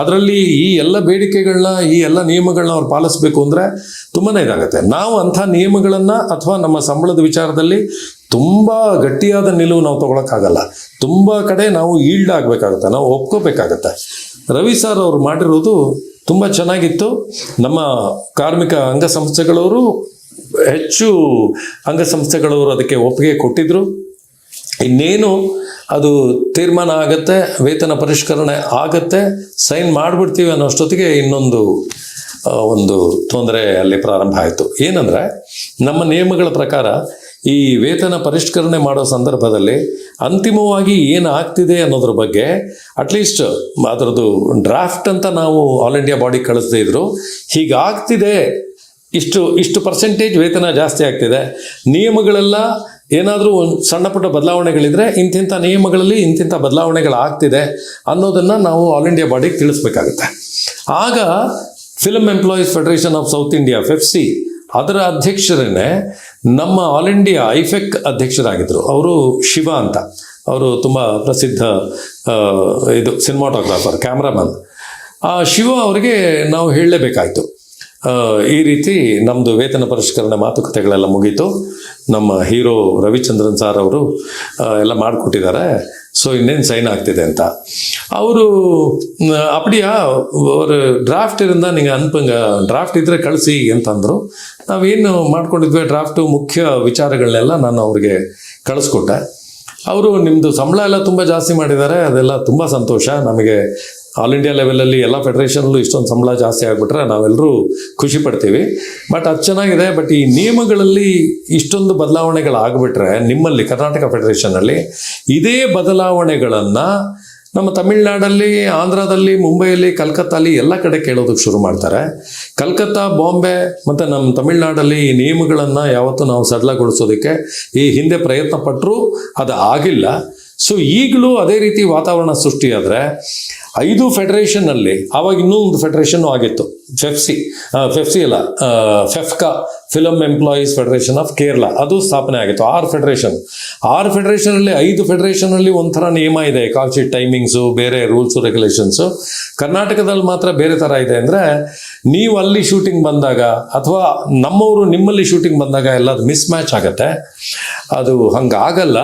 ಅದರಲ್ಲಿ ಈ ಎಲ್ಲ ಬೇಡಿಕೆಗಳನ್ನ ಈ ಎಲ್ಲ ನಿಯಮಗಳನ್ನ ಅವ್ರು ಪಾಲಿಸ್ಬೇಕು ಅಂದರೆ ತುಂಬಾ ಇದಾಗುತ್ತೆ. ನಾವು ಅಂಥ ನಿಯಮಗಳನ್ನು ಅಥವಾ ನಮ್ಮ ಸಂಬಳದ ವಿಚಾರದಲ್ಲಿ ತುಂಬ ಗಟ್ಟಿಯಾದ ನಿಲುವು ನಾವು ತೊಗೊಳಕ್ಕಾಗಲ್ಲ. ತುಂಬ ಕಡೆ ನಾವು ಈಲ್ಡ್ ಆಗಬೇಕಾಗುತ್ತೆ, ನಾವು ಒಪ್ಕೋಬೇಕಾಗತ್ತೆ. ರವಿ ಸರ್ ಅವರು ಮಾಡಿರೋದು ತುಂಬ ಚೆನ್ನಾಗಿತ್ತು. ನಮ್ಮ ಕಾರ್ಮಿಕ ಅಂಗಸಂಸ್ಥೆಗಳವರು ಹೆಚ್ಚು ಅಂಗಸಂಸ್ಥೆಗಳವರು ಅದಕ್ಕೆ ಒಪ್ಪಿಗೆ ಕೊಟ್ಟಿದ್ರು. ಇನ್ನೇನು ಅದು ತೀರ್ಮಾನ ಆಗತ್ತೆ, ವೇತನ ಪರಿಷ್ಕರಣೆ ಆಗತ್ತೆ, ಸೈನ್ ಮಾಡಿಬಿಡ್ತೀವಿ ಅನ್ನೋಷ್ಟೊತ್ತಿಗೆ ಇನ್ನೊಂದು ಒಂದು ತೊಂದರೆ ಅಲ್ಲಿ ಪ್ರಾರಂಭ ಆಯಿತು. ಏನಂದರೆ, ನಮ್ಮ ನಿಯಮಗಳ ಪ್ರಕಾರ ಈ ವೇತನ ಪರಿಷ್ಕರಣೆ ಮಾಡೋ ಸಂದರ್ಭದಲ್ಲಿ ಅಂತಿಮವಾಗಿ ಏನು ಆಗ್ತಿದೆ ಅನ್ನೋದ್ರ ಬಗ್ಗೆ ಅಟ್ಲೀಸ್ಟ್ ಅದರದ್ದು ಡ್ರಾಫ್ಟ್ ಅಂತ ನಾವು ಆಲ್ ಇಂಡಿಯಾ ಬಾಡಿ ಕಳಿಸದೇ ಇದ್ರು. ಹೀಗಾಗ್ತಿದೆ ಇಷ್ಟು ಇಷ್ಟು ಪರ್ಸೆಂಟೇಜ್ ವೇತನ ಜಾಸ್ತಿ ಆಗ್ತಿದೆ. ನಿಯಮಗಳೆಲ್ಲ ಏನಾದರೂ ಒಂದು ಸಣ್ಣ ಪುಟ್ಟ ಬದಲಾವಣೆಗಳಿದ್ರೆ ಇಂತಿಂಥ ನಿಯಮಗಳಲ್ಲಿ ಇಂತಿಂಥ ಬದಲಾವಣೆಗಳಾಗ್ತಿದೆ ಅನ್ನೋದನ್ನು ನಾವು ಆಲ್ ಇಂಡಿಯಾ ಬಾಡಿಗೆ ತಿಳಿಸ್ಬೇಕಾಗುತ್ತೆ. ಆಗ film employees federation of south India FEFSI ಅದರ ಅಧ್ಯಕ್ಷರನ್ನೇ ನಮ್ಮ ಆಲ್ ಇಂಡಿಯಾ ಐಫೆಕ್ ಅಧ್ಯಕ್ಷರಾಗಿದ್ದರು ಅವರು ಶಿವ ಅಂತ. ಅವರು ತುಂಬ ಪ್ರಸಿದ್ಧ ಇದು ಸಿನಿಮಾಟೋಗ್ರಾಫರ್ ಕ್ಯಾಮ್ರಾಮನ್ ಆ ಶಿವ ಅವರಿಗೆ ನಾವು ಹೇಳಲೇಬೇಕಾಯ್ತು. ಈ ರೀತಿ ನಮ್ಮದು ವೇತನ ಪರಿಷ್ಕರಣೆ ಮಾತುಕತೆಗಳೆಲ್ಲ ಮುಗೀತು ನಮ್ಮ ಹೀರೋ ರವಿಚಂದ್ರನ್ ಸಾರ್ ಅವರು ಆ, ಎಲ್ಲ ಮಾಡಿಕೊಟ್ಟಿದ್ದಾರೆ ಸೊ ಇನ್ನೇನು ಸೈನ್ ಆಗ್ತಿದೆ ಅಂತ ಅವರು அப்படியா ஒரு ಡ್ರಾಫ್ಟ್ ಇರಿಂದ ನಿಂಗೆ ಅನ್ಪಂಗ ಡ್ರಾಫ್ಟ್ ಇದ್ರೆ ಕಳಿಸಿ ಅಂತಂದರು ನಾವೇನು ಮಾಡ್ಕೊಂಡಿದ್ವಿ ಡ್ರಾಫ್ಟು ಮುಖ್ಯ ವಿಚಾರಗಳನ್ನೆಲ್ಲ ನಾನು ಅವ್ರಿಗೆ ಕಳಿಸ್ಕೊಟ್ಟೆ ಅವರು ನಿಮ್ಮದು ಸಂಬಳ ಎಲ್ಲ ತುಂಬ ಜಾಸ್ತಿ ಮಾಡಿದ್ದಾರೆ ಅದೆಲ್ಲ ತುಂಬ ಸಂತೋಷ ನಮಗೆ ಆಲ್ ಇಂಡಿಯಾ ಲೆವೆಲಲ್ಲಿ ಎಲ್ಲ ಫೆಡರೇಷನ್ಲು ಇಷ್ಟೊಂದು ಸಂಬಳ ಜಾಸ್ತಿ ಆಗಿಬಿಟ್ರೆ ನಾವೆಲ್ಲರೂ ಖುಷಿ ಪಡ್ತೀವಿ. ಬಟ್ ಅದು ಚೆನ್ನಾಗಿದೆ ಬಟ್ ಈ ನಿಯಮಗಳಲ್ಲಿ ಇಷ್ಟೊಂದು ಬದಲಾವಣೆಗಳಾಗ್ಬಿಟ್ರೆ ನಿಮ್ಮಲ್ಲಿ, ಕರ್ನಾಟಕ ಫೆಡರೇಷನಲ್ಲಿ ಇದೇ ಬದಲಾವಣೆಗಳನ್ನು ನಮ್ಮ ತಮಿಳ್ನಾಡಲ್ಲಿ, ಆಂಧ್ರದಲ್ಲಿ, ಮುಂಬೈಯಲ್ಲಿ, ಕಲ್ಕತ್ತಾಲಿ ಎಲ್ಲ ಕಡೆ ಕೇಳೋದಕ್ಕೆ ಶುರು ಮಾಡ್ತಾರೆ. ಕಲ್ಕತ್ತಾ, ಬಾಂಬೆ ಮತ್ತು ನಮ್ಮ ತಮಿಳ್ನಾಡಲ್ಲಿ ಈ ನಿಯಮಗಳನ್ನು ಯಾವತ್ತೂ ನಾವು ಸಡಲಗೊಳಿಸೋದಕ್ಕೆ ಈ ಹಿಂದೆ ಪ್ರಯತ್ನ ಪಟ್ಟರೂ ಅದು ಆಗಿಲ್ಲ. ಸೊ ಈಗಲೂ ಅದೇ ರೀತಿ ವಾತಾವರಣ ಸೃಷ್ಟಿಯಾದರೆ ಐದು ಫೆಡರೇಷನ್ನಲ್ಲಿ ಆವಾಗ ಇನ್ನೂ ಒಂದು ಫೆಡರೇಷನ್ ಆಗಿತ್ತು ಫೆಫ್ಸಿ ಫೆಫ್ಸಿ ಅಲ್ಲ FEFKA film employees federation of Kerala ಅದು ಸ್ಥಾಪನೆ ಆಗಿತ್ತು, ಆರು ಫೆಡರೇಷನ್ ಆರು ಫೆಡರೇಷನಲ್ಲಿ ಐದು ಫೆಡರೇಷನಲ್ಲಿ ಒಂಥರ ನಿಯಮ ಇದೆ, ಕಾಲ್ ಶೀಟ್ ಟೈಮಿಂಗ್ಸು ಬೇರೆ ರೂಲ್ಸು ರೆಗ್ಯುಲೇಷನ್ಸು ಕರ್ನಾಟಕದಲ್ಲಿ ಮಾತ್ರ ಬೇರೆ ಥರ ಇದೆ ಅಂದರೆ, ನೀವು ಅಲ್ಲಿ ಶೂಟಿಂಗ್ ಬಂದಾಗ, ಅಥವಾ ನಮ್ಮವರು ನಿಮ್ಮಲ್ಲಿ ಶೂಟಿಂಗ್ ಬಂದಾಗ ಎಲ್ಲ ಮಿಸ್ ಮ್ಯಾಚ್ ಆಗುತ್ತೆ. ಅದು ಹಂಗಾಗಲ್ಲ.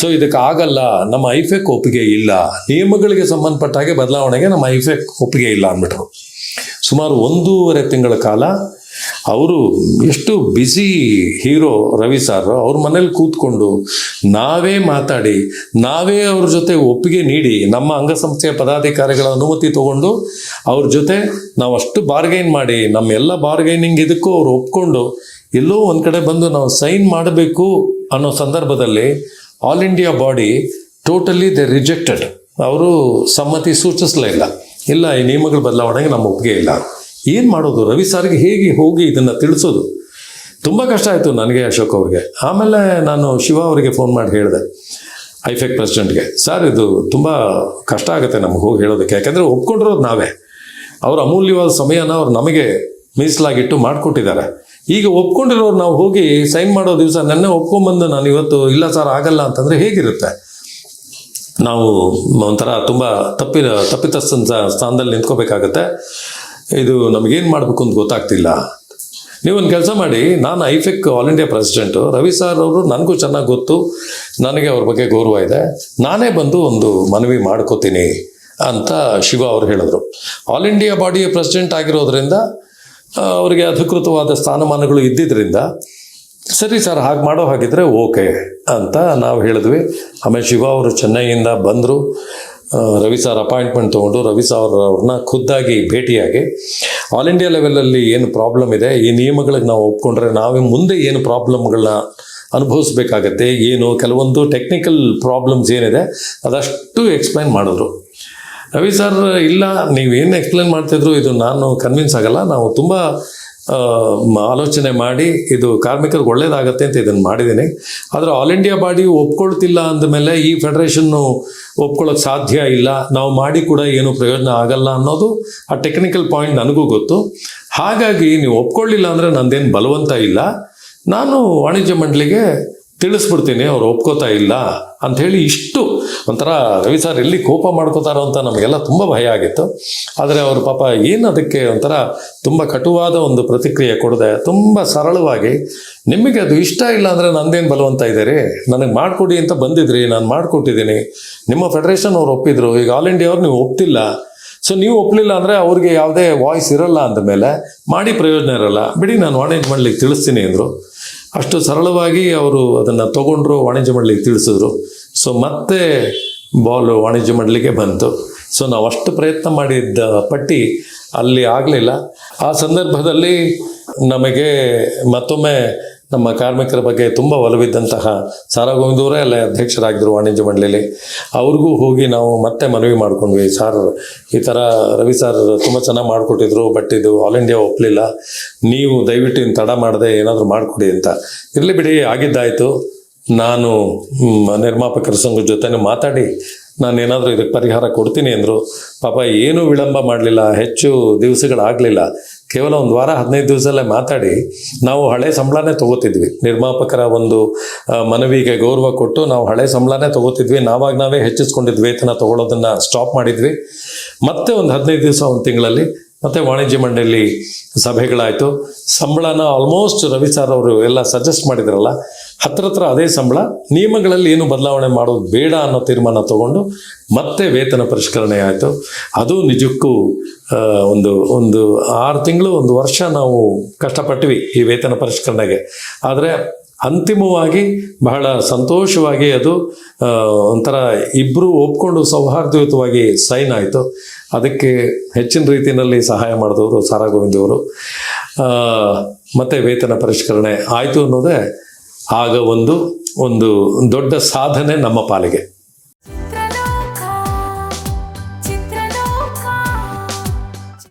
ಸೊ ಇದಕ್ಕೆ ಆಗಲ್ಲ. ನಮ್ಮ ಐಫೆಕ್ ಒಪ್ಪಿಗೆ ಇಲ್ಲ. ನಿಯಮಗಳಿಗೆ ಸಂಬಂಧಪಟ್ಟ ಹಾಗೆ ಬದಲಾವಣೆಗೆ ನಮ್ಮ ಐಫೆಕ್ ಒಪ್ಪಿಗೆ ಇಲ್ಲ ಅಂದ್ಬಿಟ್ರು. ಸುಮಾರು ಒಂದೂವರೆ ತಿಂಗಳ ಕಾಲ ಅವರು ಎಷ್ಟು ಬ್ಯುಸಿ ಹೀರೋ ರವಿ ಸಾರ್ ಅವ್ರ ಮನೇಲಿ ಕೂತ್ಕೊಂಡು ನಾವೇ ಮಾತಾಡಿ, ನಾವೇ ಅವ್ರ ಜೊತೆ ಒಪ್ಪಿಗೆ ನೀಡಿ, ನಮ್ಮ ಅಂಗಸಂಸ್ಥೆಯ ಪದಾಧಿಕಾರಿಗಳ ಅನುಮತಿ ತಗೊಂಡು ಅವ್ರ ಜೊತೆ ನಾವು ಅಷ್ಟು ಬಾರ್ಗೈನ್ ಮಾಡಿ ನಮ್ಮ ಎಲ್ಲ ಬಾರ್ಗೈನಿಂಗ್ ಇದಕ್ಕೂ ಅವ್ರು ಒಪ್ಕೊಂಡು ಎಲ್ಲೋ ಒಂದು ಕಡೆ ಬಂದು ನಾವು ಸೈನ್ ಮಾಡಬೇಕು ಅನ್ನೋ ಸಂದರ್ಭದಲ್ಲಿ all India body totally the rejected. ಅವರು ಸಮ್ಮತಿ ಸೂಚಿಸಲೇ ಇಲ್ಲ. ಇಲ್ಲ, ಈ ನಿಯಮಗಳ ಬದಲಾವಣೆಗೆ ನಮ್ಮ ಒಪ್ಪಿಗೆ ಇಲ್ಲ. ಏನು ಮಾಡೋದು? ರವಿ ಸಾರ್ಗೆ ಹೇಗೆ ಹೋಗಿ ಇದನ್ನು ತಿಳಿಸೋದು? ತುಂಬ ಕಷ್ಟ ಆಯಿತು ನನಗೆ, ಅಶೋಕ್ ಅವ್ರಿಗೆ. ಆಮೇಲೆ ನಾನು ಶಿವ ಅವರಿಗೆ ಫೋನ್ ಮಾಡಿ ಹೇಳಿದೆ, ಐಫೆಕ್ ಪ್ರೆಸಿಡೆಂಟ್ಗೆ, ಸರ್, ಇದು ತುಂಬ ಕಷ್ಟ ಆಗುತ್ತೆ ನಮ್ಗೆ ಹೋಗಿ ಹೇಳೋದಕ್ಕೆ. ಯಾಕೆಂದರೆ ಒಪ್ಕೊಂಡಿರೋದು ನಾವೇ. ಅವ್ರ ಅಮೂಲ್ಯವಾದ ಸಮಯನ ಅವ್ರು ನಮಗೆ ಮೀಸಲಾಗಿಟ್ಟು ಮಾಡಿಕೊಟ್ಟಿದ್ದಾರೆ. ಈಗ ಒಪ್ಕೊಂಡಿರೋರು ನಾವು ಹೋಗಿ ಸೈನ್ ಮಾಡೋ ದಿವಸ ನನ್ನೇ ಒಪ್ಕೊಂಬಂದು ನಾನು ಇವತ್ತು ಇಲ್ಲ ಸರ್ ಆಗಲ್ಲ ಅಂತಂದರೆ ಹೇಗಿರುತ್ತೆ? ನಾವು ಒಂಥರ ತುಂಬ ತಪ್ಪಿನ ತಪ್ಪಿತಸ್ಥ ಸ್ಥಾನದಲ್ಲಿ ನಿಂತ್ಕೋಬೇಕಾಗತ್ತೆ. ಇದು ನಮಗೇನು ಮಾಡಬೇಕು ಅಂತ ಗೊತ್ತಾಗ್ತಿಲ್ಲ. ನೀವೊಂದು ಕೆಲಸ ಮಾಡಿ, ನಾನು AIFEC all India president, Ravi sir ಅವರು ನನಗೂ ಚೆನ್ನಾಗಿ ಗೊತ್ತು, ನನಗೆ ಅವ್ರ ಬಗ್ಗೆ ಗೌರವ ಇದೆ, ನಾನೇ ಬಂದು ಒಂದು ಮನವಿ ಮಾಡ್ಕೋತೀನಿ ಅಂತ ಶಿವ ಅವರು ಹೇಳಿದ್ರು. ಆಲ್ ಇಂಡಿಯಾ ಬಾಡಿಯ ಪ್ರೆಸಿಡೆಂಟ್ ಆಗಿರೋದ್ರಿಂದ ಅವರಿಗೆ ಅಧಿಕೃತವಾದ ಸ್ಥಾನಮಾನಗಳು ಇದ್ದಿದ್ದರಿಂದ ಸರಿ ಸರ್, ಹಾಗೆ ಮಾಡೋ ಹಾಗಿದ್ರೆ ಓಕೆ ಅಂತ ನಾವು ಹೇಳಿದ್ವಿ. ಆಮೇಲೆ ಶಿವ ಅವರು ಚೆನ್ನೈಯಿಂದ ಬಂದರು. ರವಿ ಸರ್ ಅಪಾಯಿಂಟ್ಮೆಂಟ್ ತೊಗೊಂಡು ರವಿ ಸರ್ ಅವ್ರನ್ನ ಖುದ್ದಾಗಿ ಭೇಟಿಯಾಗಿ, ಆಲ್ ಇಂಡಿಯಾ ಲೆವೆಲಲ್ಲಿ ಏನು ಪ್ರಾಬ್ಲಮ್ ಇದೆ? ಈ ನಿಯಮಗಳಿಗೆ ನಾವು ಒಪ್ಕೊಂಡ್ರೆ ನಾವು ಮುಂದೆ ಏನು ಪ್ರಾಬ್ಲಮ್ಗಳನ್ನ ಅನುಭವಿಸ್ಬೇಕಾಗತ್ತೆ? ಏನು? ಕೆಲವೊಂದು ಟೆಕ್ನಿಕಲ್ ಪ್ರಾಬ್ಲಮ್ಸ್ ಏನಿದೆ? ಅದಷ್ಟು ಎಕ್ಸ್ಪ್ಲೈನ್ ಮಾಡಿದ್ರು. ರವಿ ಸರ್ ಇಲ್ಲ ನೀವೇನು ಎಕ್ಸ್ಪ್ಲೇನ್ ಮಾಡ್ತಿದ್ರು, ಇದು ನಾನು ಕನ್ವಿನ್ಸ್ ಆಗಲ್ಲ. ನಾವು ತುಂಬ ಆಲೋಚನೆ ಮಾಡಿ ಇದು ಕಾರ್ಮಿಕರಿಗೆ ಒಳ್ಳೇದಾಗತ್ತೆ ಅಂತ ಇದನ್ನು ಮಾಡಿದ್ದೀನಿ. ಆದರೆ ಆಲ್ ಇಂಡಿಯಾ ಬಾಡಿ ಒಪ್ಕೊಳ್ತಿಲ್ಲ ಅಂದಮೇಲೆ ಈ ಫೆಡರೇಷನ್ನು ಒಪ್ಕೊಳ್ಳೋಕೆ ಸಾಧ್ಯ ಇಲ್ಲ. ನಾವು ಮಾಡಿ ಕೂಡ ಏನು ಪ್ರಯೋಜನ ಆಗಲ್ಲ ಅನ್ನೋದು ಆ ಟೆಕ್ನಿಕಲ್ ಪಾಯಿಂಟ್ ನನಗೂ ಗೊತ್ತು. ಹಾಗಾಗಿ ನೀವು ಒಪ್ಕೊಳ್ಳಿಲ್ಲ ಅಂದರೆ ನಂದೇನು ಬಲವಂತ ಇಲ್ಲ. ನಾನು ವಾಣಿಜ್ಯ ಮಂಡಳಿಗೆ ತಿಳಿಸ್ಬಿಡ್ತೀನಿ, ಅವ್ರು ಒಪ್ಕೋತಾ ಇಲ್ಲ ಅಂತ ಹೇಳಿ ಇಷ್ಟು ಒಂಥರ ರವಿ ಸರ್ ಎಲ್ಲಿ ಕೋಪ ಮಾಡ್ಕೋತಾರೋ ಅಂತ ನಮಗೆಲ್ಲ ತುಂಬ ಭಯ ಆಗಿತ್ತು. ಆದರೆ ಅವರು ಪಾಪ ಏನು ಅದಕ್ಕೆ ಒಂಥರ ತುಂಬ ಕಟುವಾದ ಒಂದು ಪ್ರತಿಕ್ರಿಯೆ ಕೊಡದೆ ತುಂಬ ಸರಳವಾಗಿ, ನಿಮಗೆ ಅದು ಇಷ್ಟ ಇಲ್ಲ ಅಂದರೆ ನಂದೇನು ಬಲವಂತ ಇದ್ದೀರಿ? ನನಗೆ ಮಾಡಿಕೊಡಿ ಅಂತ ಬಂದಿದ್ರಿ, ನಾನು ಮಾಡಿಕೊಟ್ಟಿದ್ದೀನಿ. ನಿಮ್ಮ ಫೆಡರೇಷನ್ ಅವ್ರು ಒಪ್ಪಿದ್ರು, ಈಗ ಆಲ್ ಇಂಡಿಯಾ ಅವ್ರು ನೀವು ಒಪ್ತಿಲ್ಲ. ಸೊ ನೀವು ಒಪ್ಪಲಿಲ್ಲ ಅಂದರೆ ಅವ್ರಿಗೆ ಯಾವುದೇ ವಾಯ್ಸ್ ಇರಲ್ಲ ಅಂದಮೇಲೆ, ಮಾಡಿ ಪ್ರಯೋಜನ ಇರಲ್ಲ. ಬಿಡಿ, ನಾನು ವಾಣಿಜ್ಯ ಮಾಡಲಿಕ್ಕೆ ತಿಳಿಸ್ತೀನಿ ಅಂದರು. ಅಷ್ಟು ಸರಳವಾಗಿ ಅವರು ಅದನ್ನು ತಗೊಂಡ್ರು, ವಾಣಿಜ್ಯ ಮಂಡಳಿಗೆ ತಿಳಿಸಿದ್ರು. ಸೊ ಮತ್ತೆ ಬಾಲ್ ವಾಣಿಜ್ಯ ಮಂಡಳಿಗೆ ಬಂತು. ಸೊ ನಾವು ಅಷ್ಟು ಪ್ರಯತ್ನ ಮಾಡಿದ್ದ ಪಟ್ಟಿ ಅಲ್ಲಿ ಆಗಲಿಲ್ಲ. ಆ ಸಂದರ್ಭದಲ್ಲಿ ನಮಗೆ ಮತ್ತೊಮ್ಮೆ ನಮ್ಮ ಕಾರ್ಮಿಕರ ಬಗ್ಗೆ ತುಂಬ ಒಲವಿದ್ದಂತಹ ಸಾರ ಗೋವಿಂದವರೇ ಅಲ್ಲೇ ಅಧ್ಯಕ್ಷರಾಗಿದ್ದರು ವಾಣಿಜ್ಯ ಮಂಡಳಿಲಿ ಅವ್ರಿಗೂ ಹೋಗಿ ನಾವು ಮತ್ತೆ ಮನವಿ ಮಾಡ್ಕೊಂಡ್ವಿ. ಸರ್, ಈ ಥರ ರವಿ ಸರ್ ತುಂಬ ಚೆನ್ನಾಗಿ ಮಾಡಿಕೊಟ್ಟಿದ್ರು ಬಟ್ ಇದು ಆಲ್ ಇಂಡಿಯಾ ಒಪ್ಪಲಿಲ್ಲ ನೀವು ದಯವಿಟ್ಟು ಇನ್ನು ತಡ ಮಾಡದೆ ಏನಾದರೂ ಮಾಡಿಕೊಡಿ ಅಂತ. ಇರಲಿ ಬಿಡಿ, ಆಗಿದ್ದಾಯಿತು. ನಾನು ನಿರ್ಮಾಪಕರ ಸಂಘದ ಜೊತೆ ಮಾತಾಡಿ ನಾನು ಏನಾದರೂ ಇದಕ್ಕೆ ಪರಿಹಾರ ಕೊಡ್ತೀನಿ ಅಂದರು. ಪಾಪ, ಏನೂ ವಿಳಂಬ ಮಾಡಲಿಲ್ಲ. ಹೆಚ್ಚು ದಿವಸಗಳಾಗಲಿಲ್ಲ. ಕೇವಲ ಒಂದು ವಾರ, ಹದಿನೈದು ದಿವಸದಲ್ಲೇ ಮಾತಾಡಿ ನಾವು ಹಳೆ ಸಂಬಳನೇ ತಗೋತಿದ್ವಿ. ನಿರ್ಮಾಪಕರ ಒಂದು ಮನವಿಗೆ ಗೌರವ ಕೊಟ್ಟು ನಾವು ಹಳೆ ಸಂಬಳನೇ ತಗೋತಿದ್ವಿ. ನಾವಾಗ ನಾವೇ ಹೆಚ್ಚಿಸ್ಕೊಂಡಿದ್ವಿ ವೇತನ ತಗೊಳ್ಳೋದನ್ನ ಸ್ಟಾಪ್ ಮಾಡಿದ್ವಿ. ಮತ್ತೆ ಒಂದು ಹದಿನೈದು ದಿವಸ, ಒಂದು ತಿಂಗಳಲ್ಲಿ ಮತ್ತೆ ವಾಣಿಜ್ಯ ಮಂಡಳಿ ಸಭೆಗಳಾಯಿತು. ಸಂಬಳನ ಆಲ್ಮೋಸ್ಟ್ ರವಿ ಸರ್ ಅವರು ಎಲ್ಲ ಸಜೆಸ್ಟ್ ಮಾಡಿದ್ರಲ್ಲ ಹತ್ರ ಹತ್ರ ಅದೇ ಸಂಬಳ, ನಿಯಮಗಳಲ್ಲಿ ಏನು ಬದಲಾವಣೆ ಮಾಡೋದು ಬೇಡ ಅನ್ನೋ ತೀರ್ಮಾನ ತಗೊಂಡು ಮತ್ತೆ ವೇತನ ಪರಿಷ್ಕರಣೆ ಆಯಿತು. ಅದು ನಿಜಕ್ಕೂ ಒಂದು ಒಂದು ಆರು ತಿಂಗಳು, ಒಂದು ವರ್ಷ ನಾವು ಕಷ್ಟಪಟ್ವಿ ಈ ವೇತನ ಪರಿಷ್ಕರಣೆಗೆ. ಆದರೆ ಅಂತಿಮವಾಗಿ ಬಹಳ ಸಂತೋಷವಾಗಿ ಅದು ಒಂಥರ ಇಬ್ಬರು ಒಪ್ಕೊಂಡು ಸೌಹಾರ್ದಯುತವಾಗಿ ಸೈನ್ ಆಯಿತು. ಅದಕ್ಕೆ ಹೆಚ್ಚಿನ ರೀತಿಯಲ್ಲಿ ಸಹಾಯ ಮಾಡಿದವರು ಸಾರಾ ಗೋವಿಂದವರು ಮತ್ತೆ ವೇತನ ಪರಿಷ್ಕರಣೆ ಆಯಿತು ಅನ್ನೋದೇ ಆಗ ಒಂದು ಒಂದು ದೊಡ್ಡ ಸಾಧನೆ ನಮ್ಮ ಪಾಲಿಗೆ.